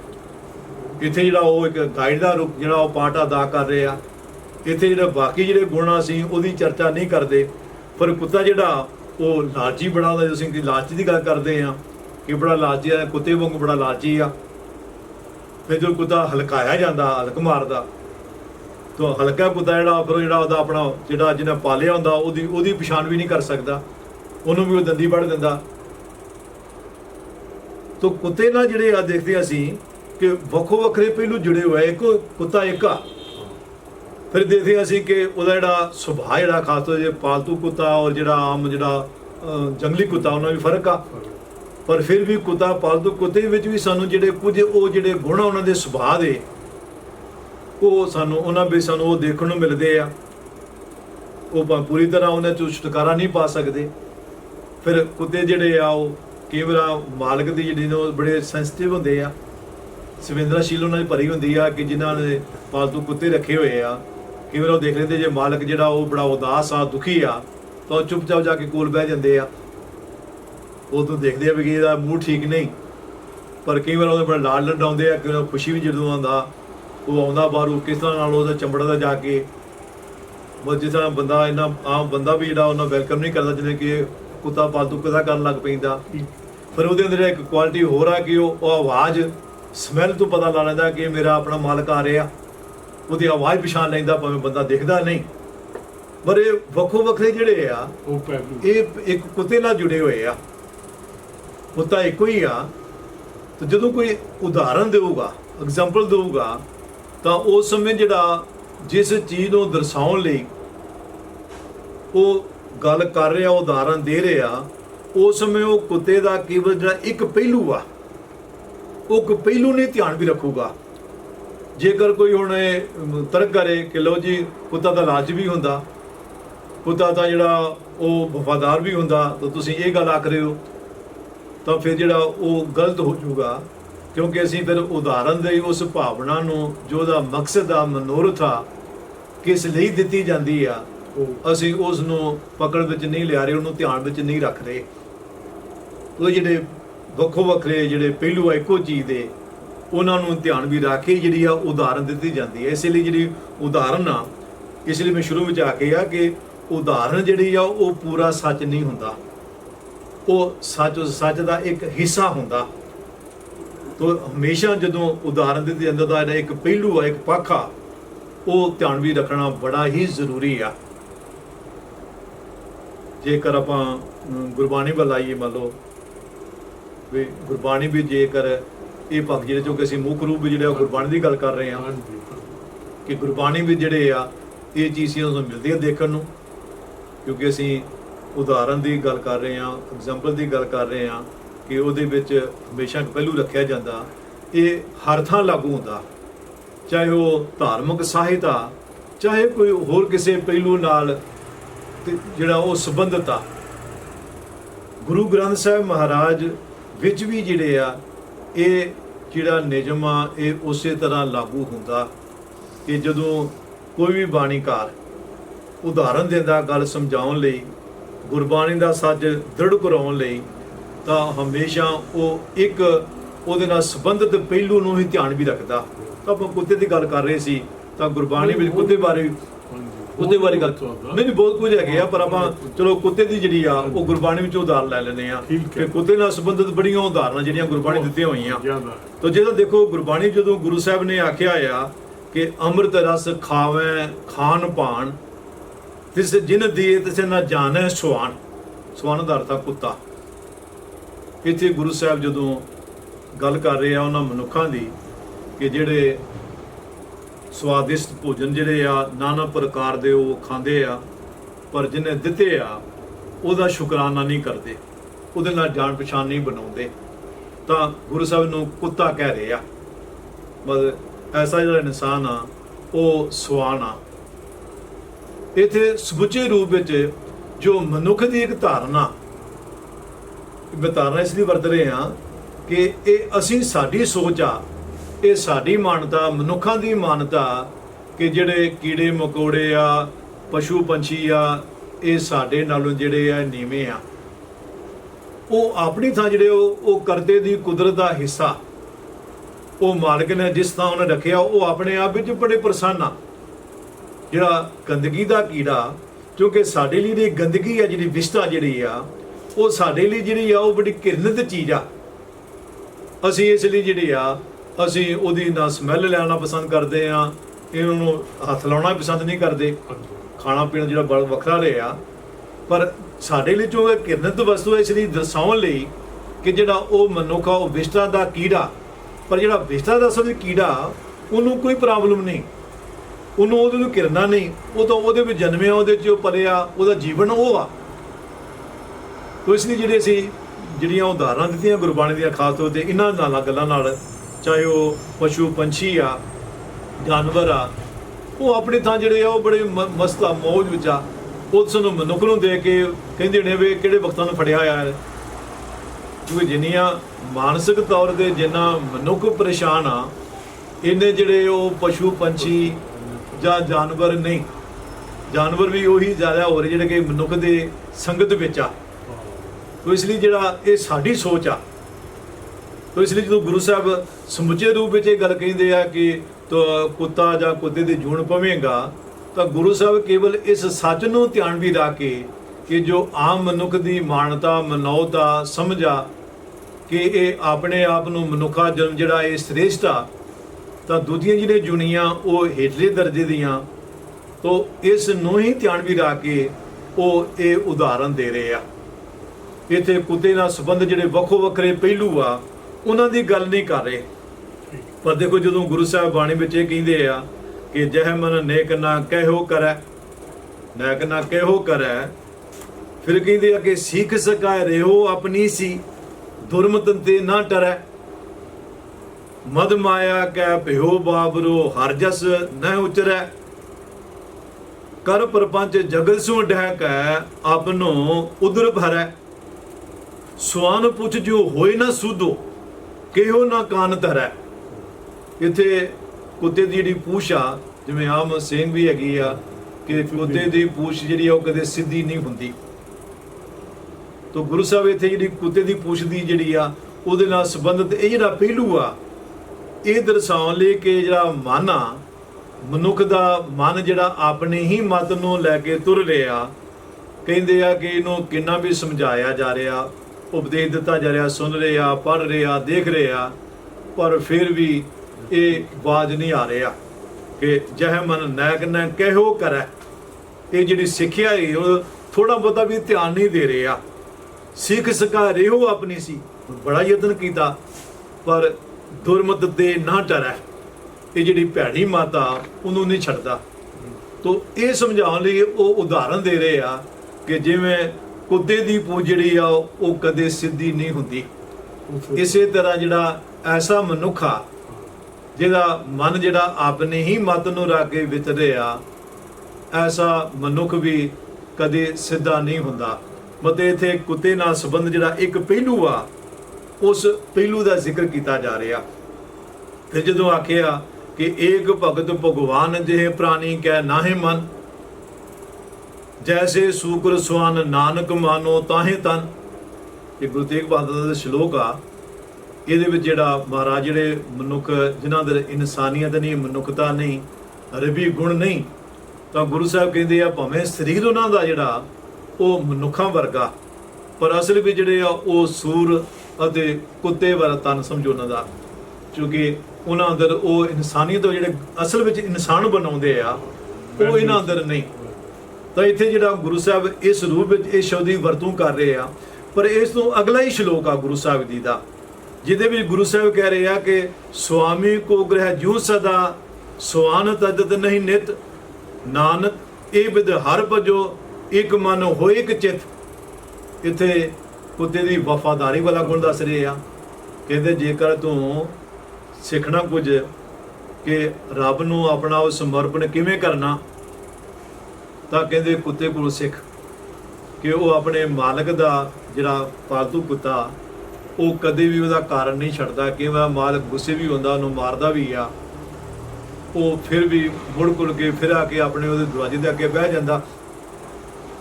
ਇੱਥੇ ਜਿਹੜਾ ਉਹ ਇੱਕ ਗਾਈਡ ਦਾ ਰੂਪ, ਜਿਹੜਾ ਉਹ ਪਾਰਟ ਅਦਾ ਕਰ ਰਹੇ ਆ। ਇੱਥੇ ਜਿਹੜੇ ਬਾਕੀ ਜਿਹੜੇ ਗੁਣ ਸੀ ਉਹਦੀ ਚਰਚਾ ਨਹੀਂ ਕਰਦੇ। ਪਰ ਕੁੱਤਾ ਜਿਹੜਾ, ਉਹ ਲਾਲਚੀ ਬੜਾ ਹੁੰਦਾ ਤੁਸੀਂ ਕਿ ਲਾਲਚ ਦੀ ਗੱਲ ਕਰਦੇ ਆ, ਕਿ ਬੜਾ ਲਾਲਚੀ ਆ, ਕੁੱਤੇ ਵਾਂਗੂ ਬੜਾ ਲਾਲਚੀ ਆ। ਫਿਰ ਜਦੋਂ ਕੁੱਤਾ ਹਲਕਾਇਆ ਜਾਂਦਾ, ਹਲਕ ਮਾਰਦਾ, ਤਾਂ ਹਲਕਾ ਕੁੱਤਾ ਜਿਹੜਾ, ਫਿਰ ਉਹ ਜਿਹੜਾ ਉਹਦਾ ਆਪਣਾ, ਜਿਹੜਾ ਜਿਹਨੇ ਪਾਲਿਆ ਹੁੰਦਾ, ਉਹਦੀ ਉਹਦੀ ਪਛਾਣ ਵੀ ਨਹੀਂ ਕਰ ਸਕਦਾ। ਉਹਨੂੰ ਵੀ ਉਹ ਦੰਦੀ ਵੜ ਦਿੰਦਾ। ਤੋ ਕੁੱਤੇ ਨਾਲ ਜਿਹੜੇ ਆ ਦੇਖਦੇ ਹਾਂ ਅਸੀਂ ਕਿ ਵੱਖੋ ਵੱਖਰੇ ਪਹਿਲੂ ਜੁੜੇ ਹੋਏ ਇੱਕ ਕੁੱਤਾ, ਇੱਕ ਆ ਫਿਰ ਦੇਖਦੇ ਹਾਂ ਅਸੀਂ ਕਿ ਉਹਦਾ ਜਿਹੜਾ ਸੁਭਾਅ ਜਿਹੜਾ ਖਾਸ ਤੌਰ ਤੇ ਪਾਲਤੂ ਕੁੱਤਾ ਔਰ ਜਿਹੜਾ ਆਮ ਜਿਹੜਾ ਜੰਗਲੀ ਕੁੱਤਾ, ਉਹਨਾਂ ਵਿੱਚ ਫ਼ਰਕ ਆ। ਪਰ ਫਿਰ ਵੀ ਕੁੱਤਾ ਪਾਲਤੂ ਕੁੱਤੇ ਵਿੱਚ ਵੀ ਸਾਨੂੰ ਜਿਹੜੇ ਕੁਝ ਉਹ ਜਿਹੜੇ ਗੁਣ ਉਹਨਾਂ ਦੇ ਸੁਭਾਅ ਦੇ, ਉਹ ਸਾਨੂੰ, ਉਹਨਾਂ ਵਿੱਚ ਸਾਨੂੰ ਉਹ ਦੇਖਣ ਨੂੰ ਮਿਲਦੇ ਆ। ਉਹ ਆਪਾਂ ਪੂਰੀ ਤਰ੍ਹਾਂ ਉਹਨਾਂ ਚੋਂ, ਛੁਟਕਾਰਾ ਨਹੀਂ ਪਾ ਸਕਦੇ। ਫਿਰ ਕੁੱਤੇ ਜਿਹੜੇ ਆ, ਉਹ ਕਈ ਵਾਰ ਮਾਲਕ ਦੀ ਜਿਹੜੀ ਨੇ ਉਹ ਬੜੇ ਸੈਂਸਿਟਿਵ ਹੁੰਦੇ ਆ। ਸੰਵੇਦਨਸ਼ੀਲ ਉਹਨਾਂ ਦੀ ਭਰੀ ਹੁੰਦੀ ਆ ਕਿ ਜਿਨ੍ਹਾਂ ਨੇ ਪਾਲਤੂ ਕੁੱਤੇ ਰੱਖੇ ਹੋਏ ਆ। ਕਈ ਵਾਰ ਉਹ ਦੇਖ ਲੈਂਦੇ ਜੇ ਮਾਲਕ ਜਿਹੜਾ ਉਹ ਬੜਾ ਉਦਾਸ ਆ ਦੁਖੀ ਆ ਤਾਂ ਚੁੱਪਚਾਪ ਜਾ ਕੇ ਕੋਲ ਬਹਿ ਜਾਂਦੇ ਆ। ਉਹ ਤੋਂ ਦੇਖਦੇ ਆ ਵੀ ਇਹਦਾ ਮੂਡ ਠੀਕ ਨਹੀਂ। ਪਰ ਕਈ ਵਾਰ ਉਹਦੇ ਬੜਾ ਲਾਡ ਲਡਾਉਂਦੇ ਆ ਕਿ ਉਹ ਖੁਸ਼ੀ ਵੀ ਜਦੋਂ ਆਉਂਦਾ ਉਹ ਆਉਂਦਾ ਬਾਹਰੋਂ ਕਿਸ ਤਰ੍ਹਾਂ ਨਾਲ ਉਹਦਾ ਚੰਬੜਾ ਦਾ ਜਾ ਕੇ। ਬਸ ਜਿਸ ਤਰ੍ਹਾਂ ਬੰਦਾ ਇੰਨਾ ਆਮ ਬੰਦਾ ਵੀ ਜਿਹੜਾ ਉਹਨਾਂ ਵੈਲਕਮ ਨਹੀਂ ਕਰਦਾ ਜਿਵੇਂ ਕਿ ਕੁੱਤਾ ਪਾਲਤੂ ਕੁੱਤਾ ਕਰਨ ਲੱਗ ਪੈਂਦਾ। ਫਿਰ ਉਹਦੇ ਅੰਦਰ ਇੱਕ ਕੁਆਲਿਟੀ ਹੋਰ ਆ ਕਿ ਉਹ ਉਹ ਆਵਾਜ਼ ਸਮੈਲ ਤੋਂ ਪਤਾ ਲਾ ਲੈਂਦਾ ਕਿ ਮੇਰਾ ਆਪਣਾ ਮਾਲਕ ਆ ਰਿਹਾ। ਉਹਦੀ ਆਵਾਜ਼ ਪਛਾਣ ਲੈਂਦਾ ਭਾਵੇਂ ਬੰਦਾ ਦਿਖਦਾ ਨਹੀਂ। ਪਰ ਇਹ ਵੱਖੋ ਵੱਖਰੇ ਜਿਹੜੇ ਆ ਇਹ ਇੱਕ ਕੁੱਤੇ ਨਾਲ ਜੁੜੇ ਹੋਏ ਆ। ਕੁੱਤਾ ਇੱਕੋ ਹੀ ਆ। ਤੇ ਜਦੋਂ ਕੋਈ ਉਦਾਹਰਨ ਦੇਊਗਾ ਐਗਜ਼ਾਮਪਲ ਦੇਊਗਾ ਤਾਂ ਉਸ ਸਮੇਂ ਜਿਹੜਾ ਜਿਸ ਚੀਜ਼ ਨੂੰ ਦਰਸਾਉਣ ਲਈ ਉਹ ਗੱਲ ਕਰ ਰਿਹਾ ਉਦਾਹਰਨ ਦੇ ਰਿਹਾ ਉਸ ਸਮੇਂ ਉਹ ਕੁੱਤੇ ਦਾ ਕੇਵਲ ਜਿਹੜਾ ਇੱਕ ਪਹਿਲੂ ਆ। ਉਹ ਇੱਕ ਪਹਿਲੂ ਨਹੀਂ ਧਿਆਨ ਵੀ ਰੱਖੂਗਾ। ਜੇਕਰ ਕੋਈ ਹੁਣ ਇਹ, ਤਰਕ ਕਰੇ ਕਿ ਲੋ ਜੀ ਕੁੱਤਾ ਦਾ ਲਾਜ ਵੀ ਹੁੰਦਾ ਪੁੱਤਾ ਦਾ ਜਿਹੜਾ ਉਹ ਵਫਾਦਾਰ ਵੀ ਹੁੰਦਾ ਤਾਂ ਤੁਸੀਂ ਇਹ ਗੱਲ ਆਖ ਰਹੇ ਹੋ ਤਾਂ ਫਿਰ ਜਿਹੜਾ ਉਹ ਗਲਤ ਹੋ ਜਾਊਗਾ ਕਿਉਂਕਿ ਅਸੀਂ ਫਿਰ ਉਦਾਹਰਨ ਦੇ ਉਸ ਭਾਵਨਾ ਨੂੰ ਜੋ ਉਹਦਾ ਮਕਸਦ ਆ ਮਨੋਰਥ ਆ ਕਿਸ ਲਈ ਦਿੱਤੀ ਜਾਂਦੀ ਆ ਉਹ ਅਸੀਂ ਉਸ ਨੂੰ ਪਕੜ ਵਿੱਚ ਨਹੀਂ ਲਿਆ ਰਹੇ ਉਹਨੂੰ ਧਿਆਨ ਵਿੱਚ ਨਹੀਂ ਰੱਖ ਰਹੇ। ਉਹ ਜਿਹੜੇ ਵੱਖੋ ਵੱਖਰੇ ਜਿਹੜੇ ਪਹਿਲੂ ਆ, ਇੱਕੋ ਚੀਜ਼ ਦੇ ਉਹਨਾਂ ਨੂੰ ਧਿਆਨ ਵੀ ਰੱਖ ਕੇ ਜਿਹੜੀ ਆ ਉਦਾਹਰਨ ਦਿੱਤੀ ਜਾਂਦੀ ਹੈ। ਇਸੇ ਲਈ ਜਿਹੜੀ ਉਦਾਹਰਨ ਆ, ਇਸ ਲਈ ਮੈਂ ਸ਼ੁਰੂ ਵਿੱਚ ਆ ਕੇ ਆ ਕਿ ਉਦਾਹਰਨ ਜਿਹੜੀ ਆ, ਉਹ ਪੂਰਾ ਸੱਚ ਨਹੀਂ ਹੁੰਦਾ। ਉਹ ਸੱਚ ਸੱਚ ਦਾ ਇੱਕ ਹਿੱਸਾ ਹੁੰਦਾ। ਤੋ ਹਮੇਸ਼ਾ ਜਦੋਂ ਉਦਾਹਰਨ ਦਿੱਤੀ ਜਾਂਦਾ ਦਾ ਜਿਹੜਾ ਇੱਕ ਪਹਿਲੂ ਆ, ਇੱਕ ਪੱਖ ਆ, ਉਹ ਧਿਆਨ ਵੀ ਰੱਖਣਾ ਬੜਾ ਹੀ ਜ਼ਰੂਰੀ ਆ। ਜੇਕਰ ਆਪਾਂ ਗੁਰਬਾਣੀ ਵੱਲ ਆਈਏ ਮੰਨ ਲਓ ਵੀ ਗੁਰਬਾਣੀ ਵੀ ਜੇਕਰ ਇਹ ਪੱਖ ਜਿਹੜੇ ਚੋਂ ਕਿ ਅਸੀਂ ਮੁੱਖ ਰੂਪ ਵਿੱਚ ਜਿਹੜਾ ਉਹ ਗੁਰਬਾਣੀ ਦੀ ਗੱਲ ਕਰ ਰਹੇ ਹਾਂ ਕਿ ਗੁਰਬਾਣੀ ਵਿੱਚ ਜਿਹੜੇ ਆ ਇਹ ਚੀਜ਼ਾਂ ਸਾਨੂੰ ਮਿਲਦੀਆਂ ਦੇਖਣ ਨੂੰ ਕਿਉਂਕਿ ਅਸੀਂ ਉਦਾਹਰਨ ਦੀ ਗੱਲ ਕਰ ਰਹੇ ਹਾਂ ਐਗਜ਼ਾਮਪਲ ਦੀ ਗੱਲ ਕਰ ਰਹੇ ਹਾਂ ਕਿ ਉਹਦੇ ਵਿੱਚ ਹਮੇਸ਼ਾ ਇੱਕ ਪਹਿਲੂ ਰੱਖਿਆ ਜਾਂਦਾ ਇਹ ਹਰ ਥਾਂ ਲਾਗੂ ਹੁੰਦਾ। ਚਾਹੇ ਉਹ ਧਾਰਮਿਕ ਸਾਹਿਤ ਆ ਚਾਹੇ ਕੋਈ ਹੋਰ ਕਿਸੇ ਪਹਿਲੂ ਨਾਲ ਜਿਹੜਾ ਉਹ ਸੰਬੰਧਿਤ ਆ। ਗੁਰੂ ਗ੍ਰੰਥ ਸਾਹਿਬ ਮਹਾਰਾਜ ਵਿੱਚ ਵੀ ਜਿਹੜੇ ਆ ਇਹ ਜਿਹੜਾ ਨਿਯਮ ਆ ਇਹ ਉਸੇ ਤਰ੍ਹਾਂ ਲਾਗੂ ਹੁੰਦਾ ਕਿ ਜਦੋਂ ਕੋਈ ਵੀ ਬਾਣੀਕਾਰ ਉਦਾਹਰਨ ਦਿੰਦਾ ਗੱਲ ਸਮਝਾਉਣ ਲਈ ਗੁਰਬਾਣੀ ਦਾ ਸੱਚ ਦ੍ਰਿੜ ਕਰਾਉਣ ਲਈ ਤਾਂ ਹਮੇਸ਼ਾ ਉਹ ਇੱਕ ਉਹਦੇ ਨਾਲ ਸੰਬੰਧਿਤ ਪਹਿਲੂ ਨੂੰ ਹੀ ਧਿਆਨ ਵੀ ਰੱਖਦਾ। ਤਾਂ ਆਪਾਂ ਕੁੱਤੇ ਦੀ ਗੱਲ ਕਰ ਰਹੇ ਸੀ ਤਾਂ ਗੁਰਬਾਣੀ ਵਿੱਚ ਕੁੱਤੇ ਬਾਰੇ ਕੁੱਤੇ ਬਾਰੇ ਗੱਲ ਨਹੀਂ ਬਹੁਤ ਕੁਝ ਹੈਗੇ ਆ ਪਰ ਆਪਾਂ ਚਲੋ ਕੁੱਤੇ ਦੀ ਜਿਹੜੀ ਆ ਉਹ ਗੁਰਬਾਣੀ ਵਿੱਚੋਂ ਉਦਾਹਰਨ ਲੈ ਲੈਂਦੇ ਆ। ਕਿ ਕੁੱਤੇ ਨਾਲ ਸੰਬੰਧਿਤ ਬੜੀਆਂ ਉਦਾਹਰਨਾਂ ਜਿਹੜੀਆਂ ਗੁਰਬਾਣੀ ਦਿੱਤੀਆਂ ਹੋਈਆਂ। ਤੋ ਜਦੋਂ ਦੇਖੋ ਗੁਰਬਾਣੀ ਜਦੋਂ ਗੁਰੂ ਸਾਹਿਬ ਨੇ ਆਖਿਆ ਆ ਕਿ ਅੰਮ੍ਰਿਤ ਰਸ ਖਾਵੇਂ ਖਾਨ ਪਾਣ ਤਿਸ ਜਿਨ ਦੀ ਤਿਸ ਨਾ ਜਾਣੈ ਸੁਆਨ ਸੁਆਨ ਦਾ ਅਰਥ ਆ ਕੁੱਤਾ। ਇੱਥੇ ਗੁਰੂ ਸਾਹਿਬ ਜਦੋਂ ਗੱਲ ਕਰ ਰਹੇ ਆ ਉਹਨਾਂ ਮਨੁੱਖਾਂ ਦੀ ਕਿ ਜਿਹੜੇ ਸਵਾਦਿਸ਼ਟ ਭੋਜਨ ਜਿਹੜੇ ਆ ਨਾਨਾ ਪ੍ਰਕਾਰ ਦੇ ਉਹ ਖਾਂਦੇ ਆ, ਪਰ ਜਿਹਨੇ ਦਿੱਤੇ ਆ, ਉਹਦਾ ਸ਼ੁਕਰਾਨਾ ਨਹੀਂ ਕਰਦੇ। ਉਹਦੇ ਨਾਲ ਜਾਣ ਪਛਾਣ ਨਹੀਂ ਬਣਾਉਂਦੇ। ਤਾਂ ਗੁਰੂ ਸਾਹਿਬ ਨੂੰ ਕੁੱਤਾ ਕਹਿ ਰਹੇ ਆ। ਮਤਲਬ ਐਸਾ ਜਿਹੜਾ ਇਨਸਾਨ ਆ, ਉਹ ਸਵਾਨ ਆ। ਇਥੇ ਸਮੁੱਚੇ ਰੂਪ ਵਿੱਚ ਜੋ ਮਨੁੱਖ ਦੀ ਇੱਕ ਧਾਰਨਾ ਇਹ ਇਸ ਲਈ ਵਰਤ ਰਹੇ ਆ ਕਿ ਇਹ ਅਸੀਂ ਸਾਡੀ ਸੋਚ ਆ ਇਹ ਸਾਡੀ ਮਾਨਤਾ, ਮਨੁੱਖਾਂ ਦੀ ਮਾਨਤਾ ਕਿ ਜਿਹੜੇ ਕੀੜੇ ਮਕੌੜੇ ਆ, ਪਸ਼ੂ ਪੰਛੀ ਆ, ਇਹ ਸਾਡੇ ਨਾਲੋਂ ਜਿਹੜੇ ਆ ਨੀਵੇਂ ਆ। ਉਹ ਆਪਣੀ ਥਾਂ ਜਿਹੜੇ ਉਹ ਉਹ ਕਰਤੇ ਦੀ ਕੁਦਰਤ ਦਾ ਹਿੱਸਾ। ਉਹ ਮਾਲਕ ਨੇ ਜਿਸ ਥਾਂ ਉਹਨੇ ਰੱਖਿਆ, ਉਹ ਆਪਣੇ ਆਪ ਵਿੱਚ ਬੜੇ ਪ੍ਰਸੰਨ ਆ। ਜਿਹੜਾ ਗੰਦਗੀ ਦਾ ਕੀੜਾ, ਕਿਉਂਕਿ ਸਾਡੇ ਲਈ ਜਿਹੜੀ ਗੰਦਗੀ ਆ, ਜਿਹੜੀ ਵਿਸ਼ਤਾ ਜਿਹੜੀ ਆ, ਉਹ ਸਾਡੇ ਲਈ ਜਿਹੜੀ ਆ, ਉਹ ਬੜੀ ਘਿਰਨਿਤ ਚੀਜ਼ ਆ। ਅਸੀਂ ਇਸ ਲਈ ਜਿਹੜੇ ਆ ਅਸੀਂ ਉਹਦੀ ਨਾ ਸਮੈਲ ਲੈਣਾ ਪਸੰਦ ਕਰਦੇ ਆ ਇਹਨਾਂ ਨੂੰ ਹੱਥ ਲਾਉਣਾ ਪਸੰਦ ਨਹੀਂ ਕਰਦੇ। ਖਾਣਾ ਪੀਣਾ ਜਿਹੜਾ ਬੜਾ ਵੱਖਰਾ ਰਿਹਾ। ਪਰ ਸਾਡੇ ਲਈ ਜੋ ਇਹ ਕਿਰਨਤ ਵਸਤੂ ਹੈ ਇਸ ਲਈ ਦਰਸਾਉਣ ਲਈ ਕਿ ਜਿਹੜਾ ਉਹ ਮਨੁੱਖ ਆ, ਉਹ ਵਿਸ਼ਟਾ ਦਾ ਕੀੜਾ, ਪਰ ਜਿਹੜਾ ਵਿਸ਼ਟਾ ਦਾ ਅਸਲ ਕੀੜਾ, ਉਹਨੂੰ ਕੋਈ ਪ੍ਰੋਬਲਮ ਨਹੀਂ। ਉਹਨੂੰ ਉਹਦੇ ਨੂੰ ਕਿਰਨਾ ਨਹੀਂ। ਉਹ ਤਾਂ ਉਹਦੇ ਵਿੱਚ ਜਨਮਿਆ, ਉਹਦੇ ਚ ਉਹ ਪਲਿਆ ਉਹਦਾ ਜੀਵਨ ਉਹ ਆ। ਤੋ ਇਸ ਲਈ ਜਿਹੜੇ ਅਸੀਂ ਜਿਹੜੀਆਂ ਉਦਾਹਰਨਾਂ ਦਿੱਤੀਆਂ ਗੁਰਬਾਣੀ ਦੀਆਂ, ਖਾਸ ਤੌਰ ਤੇ ਇਹਨਾਂ ਨਾਲ ਗੱਲਾਂ ਨਾਲ ਚਾਹੇ ਉਹ ਪਸ਼ੂ ਪੰਛੀ ਆ, ਜਾਨਵਰ ਆ, ਉਹ ਆਪਣੀ ਥਾਂ ਜਿਹੜੇ ਆ, ਉਹ ਬੜੇ ਮ- ਮਸਤ ਆ, ਮੌਜ ਵਿੱਚ ਆ। ਉਸ ਨੂੰ ਮਨੁੱਖ ਨੂੰ ਦੇ ਕੇ ਕਹਿੰਦੇ ਨੇ ਵੀ ਕਿਹੜੇ ਵਕਤਾਂ ਨੂੰ ਫੜਿਆ ਹੋਇਆ ਹੈ। ਕਿਉਂਕਿ ਜਿੰਨੀਆਂ ਮਾਨਸਿਕ ਤੌਰ ਤੇ ਜਿੰਨਾ ਮਨੁੱਖ ਪਰੇਸ਼ਾਨ ਆ ਇਹਨੇ ਜਿਹੜੇ ਉਹ ਪਸ਼ੂ ਪੰਛੀ ਜਾਂ ਜਾਨਵਰ ਨਹੀਂ। ਜਾਨਵਰ ਵੀ ਉਹੀ ਜ਼ਿਆਦਾ ਹੋ ਰਹੇ ਜਿਹੜੇ ਕਿ ਮਨੁੱਖ ਦੇ ਸੰਗਤ ਵਿੱਚ ਆ। ਤੋ ਇਸ ਲਈ ਜਿਹੜਾ ਇਹ ਸਾਡੀ ਸੋਚ ਆ ਤੋ ਇਸ ਲਈ ਜਦੋਂ ਗੁਰੂ ਸਾਹਿਬ ਸਮੁੱਚੇ ਰੂਪ ਵਿੱਚ ਇਹ ਗੱਲ ਕਹਿੰਦੇ ਆ ਕਿ ਤੋ ਕੁੱਤਾ ਜਾਂ ਕੁੱਤੇ ਦੀ ਜੂਣ ਪਵੇਗਾ, ਤਾਂ ਗੁਰੂ ਸਾਹਿਬ ਕੇਵਲ ਇਸ ਸੱਚ ਨੂੰ ਧਿਆਨ ਵੀ ਰੱਖ ਕੇ ਕਿ ਜੋ ਆਮ ਮਨੁੱਖ ਦੀ ਮਾਨਤਾ, ਮਨੌਤਾ ਸਮਝਾ ਕਿ ਇਹ ਆਪਣੇ ਆਪ ਨੂੰ ਮਨੁੱਖਾ ਜਨਮ ਜਿਹੜਾ ਇਹ ਸ੍ਰੇਸ਼ਟ ਆ, ਤਾਂ ਦੂਜੀਆਂ ਜਿਹੜੇ ਜੁਨੀਆਂ ਉਹ ਹੇਠਲੇ ਦਰਜੇ ਦੀਆਂ, ਤੋ ਇਸ ਨੂੰ ਹੀ ਧਿਆਨ ਵੀ ਰੱਖ ਕੇ ਉਹ ਇਹ ਉਦਾਹਰਨ ਦੇ ਰਹੇ ਆ। ਇੱਥੇ ਕੁੱਤੇ ਨਾਲ ਸੰਬੰਧ ਜਿਹੜੇ ਵੱਖੋ ਵੱਖਰੇ ਪਹਿਲੂ ਆ ਉਹਨਾਂ ਦੀ ਗੱਲ ਨਹੀਂ ਕਰ ਰਹੇ। ਪਰ ਦੇਖੋ ਜਦੋਂ ਗੁਰੂ ਸਾਹਿਬ ਬਾਣੀ ਵਿੱਚ ਇਹ ਕਹਿੰਦੇ ਆ ਕਿ ਜਹ ਮਨ ਨੇਕ ਨਾ ਕਹਿਓ ਕਰੈ, ਨੇਕ ਨਾ ਕਹਿਓ ਕਰੈ, ਫਿਰ ਕਹਿੰਦੇ ਆ ਕਿ ਸਿੱਖ ਸਕਾ ਰਹਿਓ ਆਪਣੀ ਸੀ, ਦੁਰਮਤ ਤੇ ਨਾ ਟਰੈ। ਮਦ ਮਾਇਆ ਕੈ ਭਿਓ ਬਾਬਰੋ, ਹਰ ਜਸ ਨ ਉਚਰੈ। ਕਰ ਪਰਪੰਚ ਜਗਤ ਸੋ ਡਹਿ ਕੈ ਆਪਨੋ ਉਦਰ ਭਰੈ। ਸਵਾਨ ਪੁੱਛ ਜੋ ਹੋਏ ਨਾ ਸੁਧੋ ਕਿਹੋ ਨਾ ਕਾਨ ਧਰੈ। ਇੱਥੇ ਕੁੱਤੇ ਦੀ ਜਿਹੜੀ ਪੂਛ ਆ, ਜਿਵੇਂ ਆਮ ਸਿੰਘ ਵੀ ਹੈਗੀ ਆ, ਕਿ ਕੁੱਤੇ ਦੀ ਪੂਛ ਜਿਹੜੀ ਆ, ਉਹ ਕਦੇ ਸਿੱਧੀ ਨਹੀਂ ਹੁੰਦੀ। ਤੋ ਗੁਰੂ ਸਾਹਿਬ ਇੱਥੇ ਜਿਹੜੀ ਕੁੱਤੇ ਦੀ ਪੂਛ ਦੀ ਜਿਹੜੀ ਆ, ਉਹਦੇ ਨਾਲ ਸੰਬੰਧਿਤ ਇਹ ਜਿਹੜਾ ਪਹਿਲੂ ਆ, ਇਹ ਦਰਸਾਉਣ ਲਈ ਕਿ ਜਿਹੜਾ ਮਨ ਆ, ਮਨੁੱਖ ਦਾ ਮਨ ਜਿਹੜਾ ਆਪਣੇ ਹੀ ਮਤ ਨੂੰ ਲੈ ਕੇ ਤੁਰ ਰਿਹਾ, ਕਹਿੰਦੇ ਆ ਕਿ ਇਹਨੂੰ ਕਿੰਨਾ ਵੀ ਸਮਝਾਇਆ ਜਾ ਰਿਹਾ ਉਪਦੇਸ਼ ਦਿੱਤਾ ਜਾ ਰਿਹਾ, ਸੁਣ ਰਿਹਾ ਪੜ ਰਿਹਾ, ਦੇਖ ਰਹੇ ਆ ਪਰ ਫਿਰ ਵੀ ਇਹ ਬਾਜ ਨਹੀਂ ਆ ਰਿਹਾ ਕਿ ਜਹ ਮਨ ਨੈਕ ਨ ਕਹਿਓ ਕਰੈ। ਇਹ ਜਿਹੜੀ ਸਿੱਖਿਆ ਹੈ, ਉਹ ਥੋੜਾ ਬਹੁਤਾ ਵੀ ਧਿਆਨ ਨਹੀਂ ਦੇ ਰਿਹਾ। ਸਿੱਖ ਸਕਾ ਰਿਓ ਆਪਣੀ ਸੀ ਬੜਾ ਯਤਨ ਕੀਤਾ, ਪਰ ਦੁਰਮਤ ਦੇ ਨਾ ਟਰੈ ਇਹ ਜਿਹੜੀ ਭੈੜੀ ਮਾਤਾ, ਉਹਨੂੰ ਨਹੀਂ ਛੱਡਦਾ। ਤੋ ਇਹ ਸਮਝਾਉਣ ਲਈ ਉਹ ਉਦਾਹਰਨ ਦੇ ਰਹੇ ਆ ਕਿ ਜਿਵੇਂ ਕੁੱਤੇ ਦੀ ਪੂੰਛ ਜਿਹੜੀ ਆ, ਉਹ ਕਦੇ ਸਿੱਧੀ ਨਹੀਂ ਹੁੰਦੀ। ਇਸੇ ਤਰ੍ਹਾਂ ਜਿਹੜਾ ਐਸਾ ਮਨੁੱਖ ਆ, ਜਿਹਦਾ ਮਨ ਜਿਹੜਾ ਆਪਣੇ ਹੀ ਮਤ ਨੂੰ ਰੱਖ ਕੇ ਵਿਚਰਿਆ ਐਸਾ ਮਨੁੱਖ ਵੀ ਕਦੇ ਸਿੱਧਾ ਨਹੀਂ ਹੁੰਦਾ। ਮਤੇ ਇੱਥੇ ਕੁੱਤੇ ਨਾਲ ਸੰਬੰਧ ਜਿਹੜਾ ਇੱਕ ਪਹਿਲੂ ਆ, ਉਸ ਪਹਿਲੂ ਦਾ ਜ਼ਿਕਰ ਕੀਤਾ ਜਾ ਰਿਹਾ। ਫਿਰ ਜਦੋਂ ਆਖਿਆ ਕਿ ਏਕ ਭਗਤ ਭਗਵਾਨ ਜਿਹੇ ਪ੍ਰਾਣੀ ਕਹਿ ਨਾਹੇ ਮਨ ਜੈਸੇ ਸੂਕਰ ਸੁਆਨ ਨਾਨਕ ਮਾਨੋ ਤਾਹੇ ਤਨ। ਇਹ ਗੁਰੂ ਤੇਗ ਬਹਾਦਰ ਦਾ ਸ਼ਲੋਕ ਆ। ਇਹਦੇ ਵਿੱਚ ਜਿਹੜਾ ਮਹਾਰਾਜ ਜਿਹੜੇ ਮਨੁੱਖ ਜਿਨ੍ਹਾਂ ਦੇ ਇਨਸਾਨੀਅਤ ਨਹੀਂ ਮਨੁੱਖਤਾ ਨਹੀਂ ਰਬੀ ਗੁਣ ਨਹੀਂ ਤਾਂ ਗੁਰੂ ਸਾਹਿਬ ਕਹਿੰਦੇ ਆ ਭਾਵੇਂ ਸਰੀਰ ਉਹਨਾਂ ਦਾ ਜਿਹੜਾ ਉਹ ਮਨੁੱਖਾਂ ਵਰਗਾ ਪਰ ਅਸਲ ਵਿੱਚ ਜਿਹੜੇ ਆ ਉਹ ਸੂਰ ਅਤੇ ਕੁੱਤੇ ਵਰ ਤਨ ਸਮਝੋ ਉਹਨਾਂ ਦਾ। ਕਿਉਂਕਿ ਉਹਨਾਂ ਅੰਦਰ ਉਹ ਇਨਸਾਨੀਅਤ ਜਿਹੜੇ ਅਸਲ ਵਿੱਚ ਇਨਸਾਨ ਬਣਾਉਂਦੇ ਆ ਉਹ ਇਹਨਾਂ ਅੰਦਰ ਨਹੀਂ। ਤਾਂ ਇੱਥੇ ਜਿਹੜਾ ਗੁਰੂ ਸਾਹਿਬ ਇਸ ਰੂਪ ਵਿੱਚ ਇਹ ਸ਼ਬਦ ਦੀ ਵਰਤੋਂ ਕਰ ਰਹੇ ਆ, ਪਰ ਇਸ ਤੋਂ ਅਗਲਾ ਹੀ ਸ਼ਲੋਕ ਆ ਗੁਰੂ ਸਾਹਿਬ ਜੀ ਦਾ, ਜਿਹਦੇ ਵਿੱਚ ਗੁਰੂ ਸਾਹਿਬ ਕਹਿ ਰਹੇ ਆ ਕਿ ਸੁਆਮੀ ਕੋ ਗ੍ਰਹਿ ਜੂ ਸਦਾ, ਸੁਆਨ ਤਦਤ ਨਹੀਂ ਨਿਤ, ਨਾਨਕ ਇਹ ਵਿਦ ਹਰ ਭਜੋ, ਇੱਕ ਮਨ ਹੋਏ ਇੱਕ ਚਿਤ। ਇੱਥੇ ਕੁੱਤੇ ਦੀ ਵਫਾਦਾਰੀ ਵਾਲਾ ਗੁਣ ਦੱਸ ਰਹੇ ਆ, ਕਹਿੰਦੇ ਜੇਕਰ ਤੂੰ ਸਿੱਖਣਾ ਕੁਝ, ਕਿ ਰੱਬ ਨੂੰ ਆਪਣਾ ਉਹ ਸਮਰਪਣ ਕਿਵੇਂ ਕਰਨਾ ਤਾਂ ਕਹਿੰਦੇ ਕੁੱਤੇ ਕੋਲ ਸਿੱਖ ਕਿ ਉਹ ਆਪਣੇ ਮਾਲਕ ਦਾ ਜਿਹੜਾ ਪਾਲਤੂ ਕੁੱਤਾ, ਉਹ ਕਦੇ ਵੀ ਉਹਦਾ ਕਾਰਨ ਨਹੀਂ ਛੱਡਦਾ ਕਿ ਉਹਦਾ ਮਾਲਕ ਗੁੱਸੇ ਵੀ ਹੁੰਦਾ, ਉਹਨੂੰ ਮਾਰਦਾ ਵੀ ਆ, ਉਹ ਫਿਰ ਵੀ ਮੁੜ ਕੁੜ ਕੇ ਫਿਰ ਆ ਕੇ ਆਪਣੇ ਉਹਦੇ ਦਰਵਾਜ਼ੇ ਦੇ ਅੱਗੇ ਬਹਿ ਜਾਂਦਾ।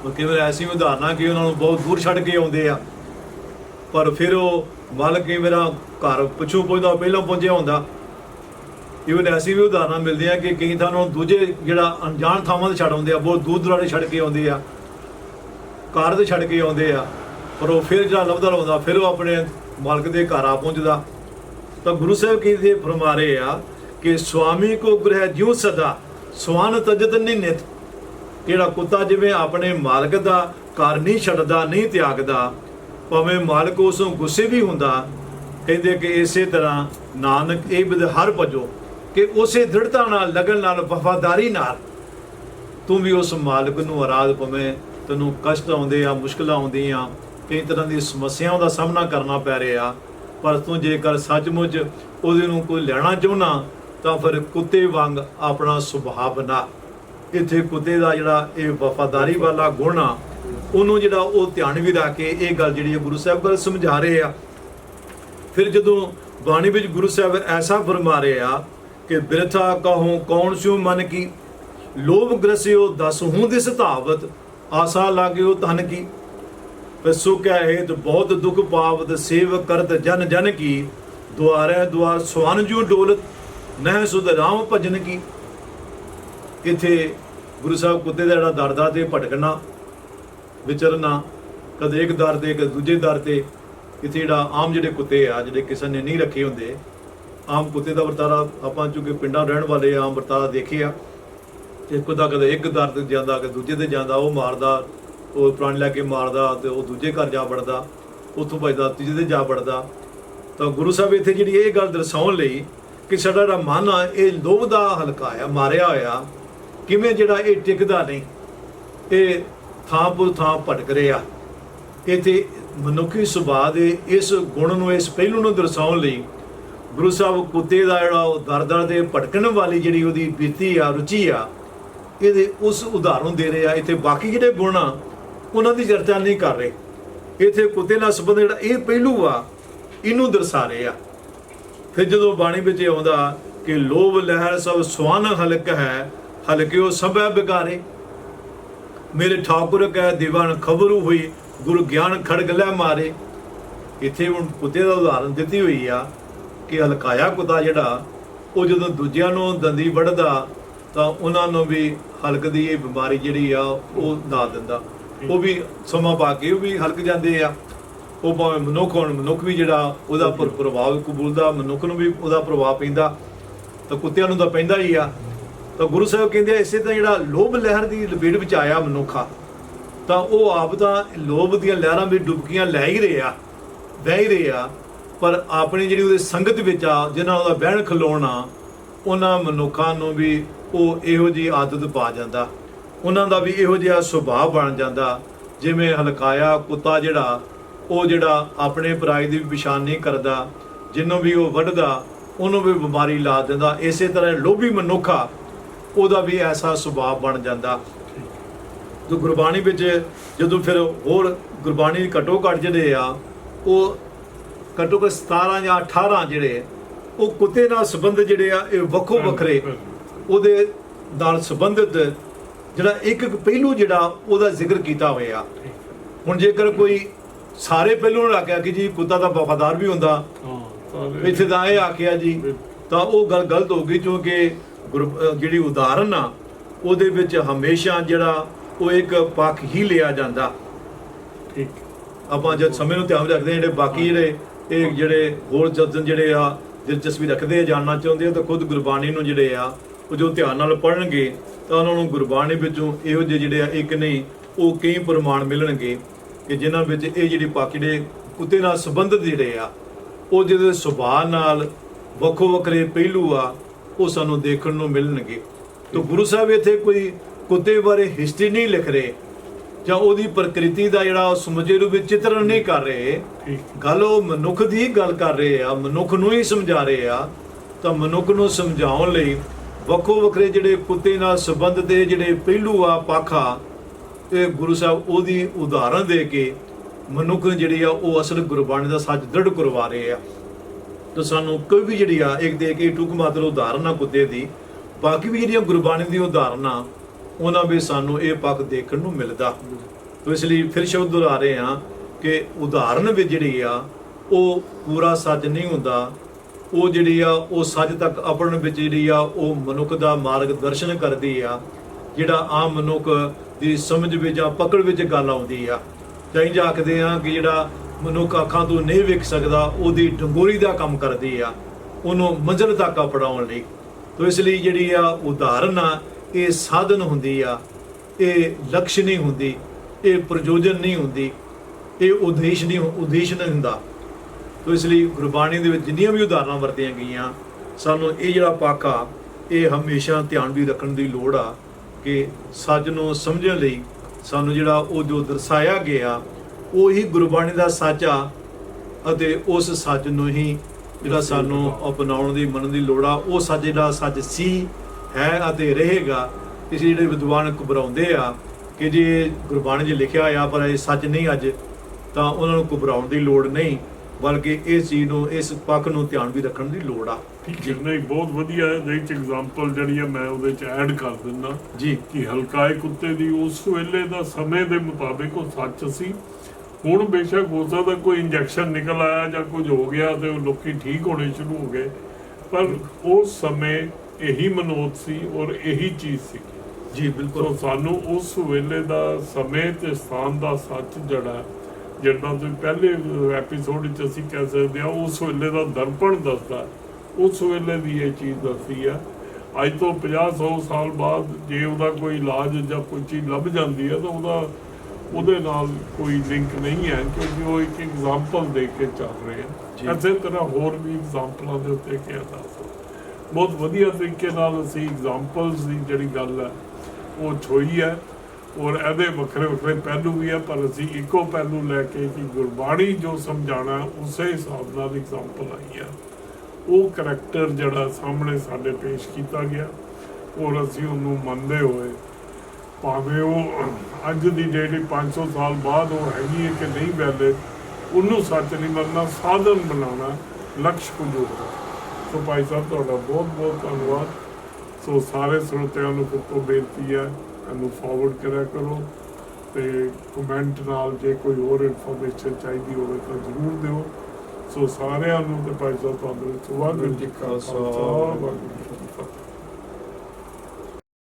ਉਹ ਕਿਵੇਂ ਐਸੀ ਉਦਾਹਰਨਾਂ ਕਿ ਉਹਨਾਂ ਨੂੰ ਬਹੁਤ ਦੂਰ ਛੱਡ ਕੇ ਆਉਂਦੇ ਆ। ਪਰ ਫਿਰ ਉਹ ਮਾਲਕ ਹੀ ਮੇਰਾ ਘਰ ਪਿੱਛੋਂ ਪਹੁੰਚਦਾ ਪਹਿਲਾਂ ਪਹੁੰਚਿਆ ਹੁੰਦਾ। ਇਵਨ ਐਸੀ ਵੀ ਉਦਾਹਰਨਾਂ ਮਿਲਦੀਆਂ ਕਿ ਕਈ ਥਾਂ ਨੂੰ ਦੂਜੇ ਜਿਹੜਾ ਅਣਜਾਣ ਥਾਵਾਂ ਤੇ ਛੱਡ ਆਉਂਦੇ ਆ, ਬਹੁਤ ਦੂਰ ਦੁਰਾਡੇ ਛੱਡ ਕੇ ਆਉਂਦੇ ਆ। ਕਾਰ ਤੇ ਛੱਡ ਕੇ ਆਉਂਦੇ ਆ। ਪਰ ਉਹ ਫਿਰ ਜਿਹੜਾ ਲੱਭਦਾ ਲਾਉਂਦਾ ਫਿਰ ਉਹ ਆਪਣੇ ਮਾਲਕ ਦੇ ਘਰ ਆ ਪਹੁੰਚਦਾ। ਤਾਂ ਗੁਰੂ ਸਾਹਿਬ ਕੀ ਦੇ ਫਰਮਾ ਆ ਕਿ ਸੁਆਮੀ ਕੋ ਗ੍ਰਹਿ ਜਿਉ ਸਦਾ, ਸਵਾਨ ਤਜਤ ਨਹੀਂ ਨਿਤ ਜਿਹੜਾ ਕੁੱਤਾ ਜਿਵੇਂ ਆਪਣੇ ਮਾਲਕ ਦਾ ਘਰ ਨਹੀਂ ਛੱਡਦਾ, ਨਹੀਂ ਤਿਆਗਦਾ, ਭਾਵੇਂ ਮਾਲਕ ਉਸ ਨੂੰ ਗੁੱਸੇ ਵੀ ਹੁੰਦਾ, ਕਹਿੰਦੇ ਕਿ ਇਸੇ ਤਰ੍ਹਾਂ ਨਾਨਕ ਇਹ ਬਿਦ ਹਰ ਭਜੋ। ਕਿ ਉਸੇ ਦ੍ਰਿੜਤਾ ਨਾਲ, ਲਗਨ ਨਾਲ, ਵਫਾਦਾਰੀ ਨਾਲ ਤੂੰ ਵੀ ਉਸ ਮਾਲਕ ਨੂੰ ਆਰਾਧ ਪਵੇਂ ਤੈਨੂੰ ਕਸ਼ਟ ਆਉਂਦੇ ਆ, ਮੁਸ਼ਕਲਾਂ ਆਉਂਦੀਆਂ, ਕਈ ਤਰ੍ਹਾਂ ਦੀ ਸਮੱਸਿਆਵਾਂ ਦਾ ਸਾਹਮਣਾ ਕਰਨਾ ਪੈ ਰਿਹਾ, ਪਰ ਤੂੰ ਜੇਕਰ ਸੱਚਮੁੱਚ ਉਹਦੇ ਨੂੰ ਕੋਈ ਲੈਣਾ ਚਾਹੁੰਨਾ ਤਾਂ ਫਿਰ ਕੁੱਤੇ ਵਾਂਗ ਆਪਣਾ ਸੁਭਾਅ ਬਣਾ। ਇੱਥੇ ਕੁੱਤੇ ਦਾ ਜਿਹੜਾ ਇਹ ਵਫਾਦਾਰੀ ਵਾਲਾ ਗੁਣ ਆ, ਉਹਨੂੰ ਜਿਹੜਾ ਉਹ ਧਿਆਨ ਵੀ ਰੱਖ ਕੇ ਇਹ ਗੱਲ ਜਿਹੜੀ ਹੈ ਗੁਰੂ ਸਾਹਿਬ ਗੱਲ ਸਮਝਾ ਰਹੇ ਆ। ਫਿਰ ਜਦੋਂ ਬਾਣੀ ਵਿੱਚ ਗੁਰੂ ਸਾਹਿਬ ਐਸਾ ਫਰਮਾ ਰਹੇ ਆ ਕਿ ਬਿਰਥਾ ਕਹੂੰ ਕੌਣ ਸਿਉ ਮਨ ਕੀ? ਲੋਭ ਗ੍ਰਸਿਓ ਦਸ ਹੂੰ ਦਿਸ ਧਾਵਤ, ਆਸਾ ਲਾਗਿਓ ਤਨ ਕੀ? ਪਸੂ ਕਿਆ ਹੇਤ ਬਹੁਤ ਦੁਖ ਪਾਵਤ, ਸੇਵ ਕਰਤ ਜਨ ਜਨ ਕੀ? ਦੁਆਰੇ ਦੁਆਰ ਸਵਨ ਜੂ ਡੋਲਤ, ਨਹਿ ਸੁਧ ਰਾਮ ਭਜਨ ਕੀ? ਇਥੇ ਗੁਰੂ ਸਾਹਿਬ ਕੁੱਤੇ ਦਾ ਜਿਹੜਾ ਦਰਦਾ ਤੇ ਭਟਕਣਾ, ਵਿਚਰਨਾ, ਕਦੇ ਇੱਕ ਦਰ ਤੇ, ਕਦੇ ਦੂਜੇ ਦਰ ਤੇ ਇੱਥੇ ਜਿਹੜਾ ਆਮ ਜਿਹੜੇ ਕੁੱਤੇ ਆ, ਜਿਹੜੇ ਕਿਸੇ ਨੇ ਨਹੀਂ ਰੱਖੇ ਹੁੰਦੇ ਆਮ ਕੁੱਤੇ ਦਾ ਵਰਤਾਰਾ ਆਪਾਂ ਚੁੱਕੇ ਪਿੰਡਾਂ ਰਹਿਣ ਵਾਲੇ ਆਮ ਵਰਤਾਰਾ ਦੇਖੇ ਆ। ਤੇ ਕੁੱਤਾ ਕਦੇ ਇੱਕ ਦਰ ਤੇ ਜਾਂਦਾ, ਕਦੇ ਦੂਜੇ ਤੇ ਜਾਂਦਾ, ਉਹ ਮਾਰਦਾ, ਉਹ ਪ੍ਰਾਣੀ ਲੈ ਕੇ ਮਾਰਦਾ ਤੇ ਉਹ ਦੂਜੇ ਘਰ ਜਾ ਵੜਦਾ, ਉੱਥੋਂ ਭਜਦਾ, ਤੀਜੇ ਤੇ ਜਾ ਵੜਦਾ। ਤਾਂ ਗੁਰੂ ਸਾਹਿਬ ਇੱਥੇ ਜਿਹੜੀ ਇਹ ਗੱਲ ਦਰਸਾਉਣ ਲਈ ਕਿ ਸਾਡਾ ਜਿਹੜਾ ਮਨ ਆ, ਇਹ ਲੋਭ ਦਾ ਹਲਕਾ ਆ, ਮਾਰਿਆ ਹੋਇਆ। ਕਿਵੇਂ ਜਿਹੜਾ ਇਹ ਟਿਕਦਾ ਨਹੀਂ, ਇਹ ਥਾਂ ਪੁਰ ਥਾਂ ਭਟਕ ਰਿਹਾ। ਇੱਥੇ ਮਨੁੱਖੀ ਸੁਭਾਅ ਦੇ ਇਸ ਗੁਣ ਨੂੰ, ਇਸ ਪਹਿਲੂ ਨੂੰ ਦਰਸਾਉਣ ਲਈ ਗੁਰੂ ਸਾਹਿਬ ਕੁੱਤੇ ਦਾ ਜਿਹੜਾ ਉਹ ਦਰ-ਦਰ ਦੇ ਭਟਕਣ ਵਾਲੀ ਜਿਹੜੀ ਉਹਦੀ ਬੀਤੀ ਆ, ਰੁਚੀ ਆ, ਇਹਦੇ ਉਸ ਉਦਾਹਰਣ ਦੇ ਰਹੇ ਆ। ਇੱਥੇ ਬਾਕੀ ਜਿਹੜੇ ਗੁਣ ਆ, ਉਹਨਾਂ ਦੀ ਚਰਚਾ ਨਹੀਂ ਕਰ ਰਹੇ। ਇੱਥੇ ਕੁੱਤੇ ਨਾਲ ਸੰਬੰਧ ਜਿਹੜਾ ਇਹ ਪਹਿਲੂ ਆ, ਇਹਨੂੰ ਦਰਸਾ ਰਹੇ ਆ। ਫਿਰ ਜਦੋਂ ਬਾਣੀ ਵਿੱਚ ਆਉਂਦਾ ਕਿ ਲੋਭ ਲਹਿਰ ਸਭ ਸਵਾਨ ਹਲਕ ਹੈ, ਹਲਕਿਓ ਸਭੈ ਬਿਕਾਰੇ ਮੇਰੇ ਠਾਕੁਰ ਕੈ ਦੀਵਾਨ ਖਬਰੂ ਹੋਈ, ਗੁਰੂ ਗਿਆਨ ਖੜਗ ਲੈ ਮਾਰੇ। ਇੱਥੇ ਹੁਣ ਕੁੱਤੇ ਦਾ ਉਦਾਹਰਨ ਦਿੱਤੀ ਹੋਈ ਆ ਕਿ ਹਲਕਾਇਆ ਕੁੱਤਾ ਜਿਹੜਾ ਉਹ ਜਦੋਂ ਦੂਜਿਆਂ ਨੂੰ ਦੰਦੀ ਵੜਦਾ ਤਾਂ ਉਹਨਾਂ ਨੂੰ ਵੀ ਹਲਕ ਦੀ ਇਹ ਬਿਮਾਰੀ ਜਿਹੜੀ ਆ ਉਹ ਲਾ ਦਿੰਦਾ। ਉਹ ਵੀ ਸਮਾਂ ਪਾ ਕੇ ਉਹ ਵੀ ਹਲਕ ਜਾਂਦੇ ਆ। ਉਹ ਭਾਵੇਂ ਮਨੁੱਖ ਹੋਣ ਮਨੁੱਖ ਵੀ ਜਿਹੜਾ ਉਹਦਾ ਪਰ ਪ੍ਰਭਾਵ ਕਬੂਲ ਦਾ ਮਨੁੱਖ ਨੂੰ ਵੀ ਉਹਦਾ ਪ੍ਰਭਾਵ ਪੈਂਦਾ। ਤਾਂ ਕੁੱਤਿਆਂ ਨੂੰ ਤਾਂ ਪੈਂਦਾ ਹੀ ਆ। ਤਾਂ ਗੁਰੂ ਸਾਹਿਬ ਕਹਿੰਦੇ ਇਸੇ ਤਰ੍ਹਾਂ ਜਿਹੜਾ ਲੋਭ ਲਹਿਰ ਦੀ ਲਪੇਟ ਵਿੱਚ ਆਇਆ ਮਨੁੱਖਾ ਤਾਂ ਉਹ ਆਪ ਤਾਂ ਲੋਭ ਦੀਆਂ ਲਹਿਰਾਂ ਵਿੱਚ ਡੁਬਕੀਆਂ ਲੈ ਹੀ ਰਿਹਾ ਬਹਿ ਹੀ ਰਹੇ ਪਰ ਆਪਣੀ ਜਿਹੜੀ ਉਹਦੇ ਸੰਗਤ ਵਿੱਚ ਆ, ਜਿਹਨਾਂ ਦਾ ਬਹਿਣ ਖਲੋਣਾ ਉਹਨਾਂ ਮਨੁੱਖਾਂ ਨੂੰ ਵੀ ਉਹ ਇਹੋ ਜੀ ਆਦਤ ਪਾ ਜਾਂਦਾ। ਉਹਨਾਂ ਦਾ ਵੀ ਇਹੋ ਜਿਹਾ ਸੁਭਾਅ ਬਣ ਜਾਂਦਾ, ਜਿਵੇਂ ਹਲਕਾਇਆ ਕੁੱਤਾ ਜਿਹੜਾ, ਉਹ ਜਿਹੜਾ ਆਪਣੇ ਪਰਾਈ ਦੀ ਵੀ ਪਛਾਣ ਨਹੀਂ ਕਰਦਾ, ਜਿਹਨੂੰ ਵੀ ਉਹ ਵੱਢਦਾ, ਉਹਨੂੰ ਵੀ ਬਿਮਾਰੀ ਲਾ ਦਿੰਦਾ, ਇਸੇ ਤਰ੍ਹਾਂ ਲੋਭੀ ਮਨੁੱਖਾ ਉਹਦਾ ਵੀ ਐਸਾ ਸੁਭਾਅ ਬਣ ਜਾਂਦਾ। ਜੋ ਗੁਰਬਾਣੀ ਵਿੱਚ ਜਦੋਂ ਫਿਰ ਹੋਰ ਗੁਰਬਾਣੀ ਘਟੋ ਘੱਟ ਜਿਹੜੇ ਆ, ਉਹ ਘੱਟੋ ਘੱਟ 17 ਜਾਂ 18 ਜਿਹੜੇ ਉਹ ਕੁੱਤੇ ਨਾਲ ਸੰਬੰਧ ਜਿਹੜੇ ਆ ਇਹ ਵੱਖੋ ਵੱਖਰੇ ਉਹਦੇ ਨਾਲ ਸੰਬੰਧਿਤ ਜਿਹੜਾ ਇੱਕ ਇੱਕ ਪਹਿਲੂ ਜਿਹੜਾ ਉਹਦਾ ਜ਼ਿਕਰ ਕੀਤਾ ਹੋਇਆ। ਹੁਣ ਜੇਕਰ ਕੋਈ ਸਾਰੇ ਪਹਿਲੂ ਨੂੰ ਰੱਖਿਆ ਕਿ ਜੀ ਕੁੱਤਾ ਤਾਂ ਵਫਾਦਾਰ ਵੀ ਹੁੰਦਾ। ਇੱਥੇ ਤਾਂ ਇਹ ਆਖਿਆ ਜੀ ਤਾਂ ਉਹ ਗੱਲ ਗਲਤ ਹੋ ਗਈ ਕਿਉਂਕਿ ਜਿਹੜੀ ਉਦਾਹਰਨ ਆ ਉਹਦੇ ਵਿੱਚ ਹਮੇਸ਼ਾ ਜਿਹੜਾ ਉਹ ਇੱਕ ਪੱਖ ਹੀ ਲਿਆ ਜਾਂਦਾ। ਠੀਕ। ਆਪਾਂ ਜਦ ਸਮੇਂ ਨੂੰ ਧਿਆਨ ਰੱਖਦੇ ਹਾਂ ਜਿਹੜੇ ਬਾਕੀ ਜਿਹੜੇ ਇਹ ਜਿਹੜੇ ਹੋਰ ਜਦਨ ਜਿਹੜੇ ਆ, ਦਿਲਚਸਪੀ ਰੱਖਦੇ ਆ, ਜਾਣਨਾ ਚਾਹੁੰਦੇ ਆ, ਤਾਂ ਖੁਦ ਗੁਰਬਾਣੀ ਨੂੰ ਜਿਹੜੇ ਆ, ਉਹ ਜੋ ਧਿਆਨ ਨਾਲ ਪੜ੍ਹਨਗੇ, ਤਾਂ ਉਹਨਾਂ ਨੂੰ ਗੁਰਬਾਣੀ ਵਿੱਚੋਂ ਇਹੋ ਜਿਹੇ ਜਿਹੜੇ ਆ, ਇੱਕ ਨਹੀਂ, ਉਹ ਕਈ ਪ੍ਰਮਾਣ ਮਿਲਣਗੇ ਕਿ ਜਿਨ੍ਹਾਂ ਵਿੱਚ ਇਹ ਜਿਹੜੀ ਬਾਕੀ ਜਿਹੜੇ ਕੁੱਤੇ ਨਾਲ ਸੰਬੰਧਿਤ ਜਿਹੜੇ ਆ, ਉਹ ਜਿਹਦੇ ਸੁਭਾਅ ਨਾਲ ਵੱਖੋ ਵੱਖਰੇ ਪਹਿਲੂ ਆ, ਉਹ ਸਾਨੂੰ ਦੇਖਣ ਨੂੰ ਮਿਲਣਗੇ। ਤਾਂ ਗੁਰੂ ਸਾਹਿਬ ਇੱਥੇ ਕੋਈ ਕੁੱਤੇ ਬਾਰੇ ਹਿਸਟਰੀ ਨਹੀਂ ਲਿਖ ਰਹੇ। ਜਾਂ ਉਹਦੀ ਪ੍ਰਕਿਰਤੀ ਦਾ ਜਿਹੜਾ ਉਹ ਸਮਝੇ ਰੂਪ ਵਿੱਚ ਚਿੱਤਰਨ ਨਹੀਂ ਕਰ ਰਹੇ ਗੱਲ ਉਹ ਮਨੁੱਖ ਦੀ ਗੱਲ ਕਰ ਰਹੇ ਆ ਮਨੁੱਖ ਨੂੰ ਹੀ ਸਮਝਾ ਰਹੇ ਆ ਤਾਂ ਮਨੁੱਖ ਨੂੰ ਸਮਝਾਉਣ ਲਈ ਵੱਖੋ ਵੱਖਰੇ ਜਿਹੜੇ ਕੁੱਤੇ ਨਾਲ ਸੰਬੰਧ ਦੇ ਜਿਹੜੇ ਪਹਿਲੂ ਆ ਪਾਖਾ ਤੇ ਗੁਰੂ ਸਾਹਿਬ ਉਹਦੀ ਉਦਾਹਰਨ ਦੇ ਕੇ ਮਨੁੱਖ ਜਿਹੜੀ ਆ ਉਹ ਅਸਲ ਗੁਰਬਾਣੀ ਦਾ ਸੱਚ ਦ੍ਰਿੜ ਕਰਵਾ ਰਹੇ ਆ। ਤਾਂ ਸਾਨੂੰ ਕੋਈ ਵੀ ਜਿਹੜੀ ਆ ਇੱਕ ਦੇ ਕੇ ਟੁਕ ਮਾਤਰ ਉਦਾਹਰਨ ਆ ਕੁੱਤੇ ਦੀ ਬਾਕੀ ਵੀ ਜਿਹੜੀਆਂ ਗੁਰਬਾਣੀ ਦੀ ਉਦਾਹਰਨਾਂ ਉਹਨਾਂ ਵਿੱਚ ਸਾਨੂੰ ਇਹ ਪੱਖ ਦੇਖਣ ਨੂੰ ਮਿਲਦਾ। ਤੋ ਇਸ ਲਈ ਫਿਰ ਸ਼ਬਦ ਦੁਹਰਾ ਰਹੇ ਹਾਂ ਕਿ ਉਦਾਹਰਨ ਵਿੱਚ ਜਿਹੜੀ ਆ, ਉਹ ਪੂਰਾ ਸੱਚ ਨਹੀਂ ਹੁੰਦਾ। ਉਹ ਜਿਹੜੀ ਆ, ਉਹ ਸੱਚ ਤੱਕ ਆਪਣ ਵਿੱਚ ਜਿਹੜੀ ਆ, ਉਹ ਮਨੁੱਖ ਦਾ ਮਾਰਗਦਰਸ਼ਨ ਕਰਦੀ ਆ, ਜਿਹੜਾ ਆਮ ਮਨੁੱਖ ਦੀ ਸਮਝ ਵਿੱਚ ਜਾਂ ਪਕੜ ਵਿੱਚ ਗੱਲ ਆਉਂਦੀ ਆ। ਤਾਂ ਇੰਜ ਆਖਦੇ ਆ ਕਿ ਜਿਹੜਾ ਮਨੁੱਖ ਅੱਖਾਂ ਤੋਂ ਨਹੀਂ ਵੇਖ ਸਕਦਾ, ਉਹਦੀ ਡੰਗੋਰੀ ਦਾ ਕੰਮ ਕਰਦੀ ਆ। ਉਹਨੂੰ ਮੰਜ਼ਲ ਤੱਕ ਪੜਾਉਣ ਲਈ। ਤੋ ਇਸ ਲਈ ਜਿਹੜੀ ਆ, ਉਦਾਹਰਨ ਆ ਇਹ ਸਾਧਨ ਹੁੰਦੀ ਆ ਇਹ ਲਕਸ਼ ਨਹੀਂ ਹੁੰਦੀ ਇਹ ਪ੍ਰਯੋਜਨ ਨਹੀਂ ਹੁੰਦੀ ਇਹ ਉਦੇਸ਼ ਨਹੀਂ ਉਦੇਸ਼ ਨਹੀਂ ਹੁੰਦਾ। ਤੋ ਇਸ ਲਈ ਗੁਰਬਾਣੀ ਦੇ ਵਿੱਚ ਜਿੰਨੀਆਂ ਵੀ ਉਦਾਹਰਨਾਂ ਵਰਤੀਆਂ ਗਈਆਂ ਸਾਨੂੰ ਇਹ ਜਿਹੜਾ ਪਾਕਾ ਇਹ ਹਮੇਸ਼ਾ ਧਿਆਨ ਵੀ ਰੱਖਣ ਦੀ ਲੋੜ ਆ ਕਿ ਸੱਚ ਨੂੰ ਸਮਝਣ ਲਈ ਸਾਨੂੰ ਜਿਹੜਾ ਉਹ ਜੋ ਦਰਸਾਇਆ ਗਿਆ ਉਹੀ ਗੁਰਬਾਣੀ ਦਾ ਸੱਚ ਆ ਅਤੇ ਉਸ ਸੱਚ ਨੂੰ ਹੀ ਜਿਹੜਾ ਸਾਨੂੰ ਅਪਣਾਉਣ ਦੀ ਮੰਨਣ ਦੀ ਲੋੜ ਆ ਉਹ ਸੱਚ ਜਿਹੜਾ ਸੱਚ ਸੀ ਹੈ ਅਤੇ ਰਹੇਗਾ ਇਸ ਲਈ ਜਿਹੜੇ ਵਿਦਵਾਨ ਘਬਰਾਉਂਦੇ ਆ ਕਿ ਜੇ ਗੁਰਬਾਣੀ 'ਚ ਲਿਖਿਆ ਆ ਪਰ ਇਹ ਸੱਚ ਨਹੀਂ ਅੱਜ ਤਾਂ ਉਹਨਾਂ ਨੂੰ ਘਬਰਾਉਣ ਦੀ ਲੋੜ ਨਹੀਂ ਬਲਕਿ ਇਸ ਚੀਜ਼ ਨੂੰ ਇਸ ਪੱਖ ਨੂੰ ਧਿਆਨ ਵੀ ਰੱਖਣ ਦੀ ਲੋੜ ਆ। ਹੈ। ਨਹੀਂ ਬਹੁਤ ਵਧੀਆ ਹੈ। ਇਹਦੇ ਚ ਐਗਜ਼ਾਮਪਲ ਜਿਹੜੀ ਹੈ ਮੈਂ ਉਹਦੇ ਚ ਐਡ ਕਰ ਦਿੰਦਾ ਜੀ। ਕਿ ਹਲਕਾਏ ਕੁੱਤੇ ਦੀ ਉਸ ਵੇਲੇ ਦਾ ਸਮੇਂ ਦੇ ਮੁਤਾਬਿਕ ਉਹ ਸੱਚ ਸੀ। ਹੁਣ ਬੇਸ਼ੱਕ ਹੋ ਸਕਦਾ ਕੋਈ ਇੰਜੈਕਸ਼ਨ ਨਿਕਲ ਆਇਆ ਜਾਂ ਕੁਝ ਹੋ ਗਿਆ ਤੇ ਉਹ ਲੋਕੀ ਠੀਕ ਹੋਣੇ ਸ਼ੁਰੂ ਹੋ ਗਏ। ਪਰ ਉਸ ਸਮੇਂ ਇਹੀ ਮਨੋਤ ਸੀ ਔਰ ਇਹੀ ਚੀਜ਼ ਸੀ। ਜੀ ਬਿਲਕੁਲ। ਸਾਨੂੰ ਉਸ ਵੇਲੇ ਦਾ ਸਮੇਂ ਤੇ ਸਥਾਨ ਦਾ ਸੱਚ ਜਿਹੜਾ ਜਿਹੜਾ ਤੁਸੀਂ ਪਹਿਲੇ ਐਪੀਸੋਡ ਵਿੱਚ ਅਸੀਂ ਕਹਿ ਸਕਦੇ ਹਾਂ ਉਸ ਵੇਲੇ ਦਾ ਦਰਪਣ ਦੱਸਦਾ। ਉਸ ਵੇਲੇ ਦੀ ਇਹ ਚੀਜ਼ ਦੱਸਦੀ ਆ ਅੱਜ ਤੋਂ 50 100 ਸਾਲ ਬਾਅਦ ਜੇ ਉਹਦਾ ਕੋਈ ਇਲਾਜ ਜਾਂ ਕੋਈ ਚੀਜ਼ ਲੱਭ ਜਾਂਦੀ ਹੈ ਤਾਂ ਉਹਦਾ ਉਹਦੇ ਨਾਲ ਕੋਈ ਲਿੰਕ ਨਹੀਂ ਹੈ ਕਿਉਂਕਿ ਉਹ ਇੱਕ ਐਗਜ਼ਾਮਪਲ ਦੇ ਕੇ ਚੱਲ ਰਹੇ। ਆ ਇਸੇ ਤਰ੍ਹਾਂ ਹੋਰ ਵੀ ਐਗਜ਼ਾਮਪਲਾਂ ਦੇ ਉੱਤੇ ਕਿਹਾ ਜਾ ਸਕਦਾ ਬਹੁਤ ਵਧੀਆ ਤਰੀਕੇ ਨਾਲ ਅਸੀਂ ਐਗਜ਼ਾਮਪਲਸ ਦੀ ਜਿਹੜੀ ਗੱਲ ਹੈ, ਉਹ ਛੋਈ ਹੈ ਔਰ ਇਹਦੇ ਵੱਖਰੇ ਵੱਖਰੇ ਪਹਿਲੂ ਵੀ ਆ ਪਰ ਅਸੀਂ ਇੱਕੋ ਪਹਿਲੂ ਲੈ ਕੇ ਕਿ ਗੁਰਬਾਣੀ ਜੋ ਸਮਝਾਣਾ ਉਸੇ ਹਿਸਾਬ ਨਾਲ ਐਗਜ਼ਾਮਪਲ ਆਈ ਆ ਉਹ ਕਰੈਕਟਰ ਜਿਹੜਾ ਸਾਹਮਣੇ ਸਾਡੇ ਪੇਸ਼ ਕੀਤਾ ਗਿਆ ਔਰ ਅਸੀਂ ਉਹਨੂੰ ਮੰਨਦੇ ਹੋਏ ਭਾਵੇਂ ਉਹ ਅੱਜ ਦੀ ਜਿਹੜੀ 500 ਸਾਲ ਬਾਅਦ ਉਹ ਹੈਗੀ ਹੈ ਕਿ ਨਹੀਂ ਵੈਲਿਡ ਉਹਨੂੰ ਸੱਚ ਨਹੀਂ ਮੰਨਣਾ, ਸਾਧਨ ਬਣਾਉਣਾ ਲਕਸ਼ ਕੁਝ ਹੋਰ ਸੋ ਭਾਈ ਸਾਹਿਬ, ਤੁਹਾਡਾ ਬਹੁਤ ਬਹੁਤ ਧੰਨਵਾਦ। ਸੋ ਸਾਰੇ ਸਰੋਤਿਆਂ ਨੂੰ ਫਿਰ ਤੋਂ ਬੇਨਤੀ ਹੈ, ਇਹਨੂੰ ਫਾਰਵਰਡ ਕਰਿਆ ਕਰੋ ਤੇ ਕਮੈਂਟ ਨਾਲ ਜੇ ਕੋਈ ਹੋਰ ਇਨਫੋਰਮੇਸ਼ਨ ਚਾਹੀਦੀ ਹੋਵੇ ਤਾਂ ਜ਼ਰੂਰ ਦਿਓ। ਸੋ ਸਾਰਿਆਂ ਨੂੰ ਤੇ ਭਾਈ ਸਾਹਿਬ ਤੁਹਾਨੂੰ ਵਾਹਿਗੁਰੂ ਜੀ ਖਾਲਸਾ, ਵਾਹਿਗੁਰੂ ਜੀ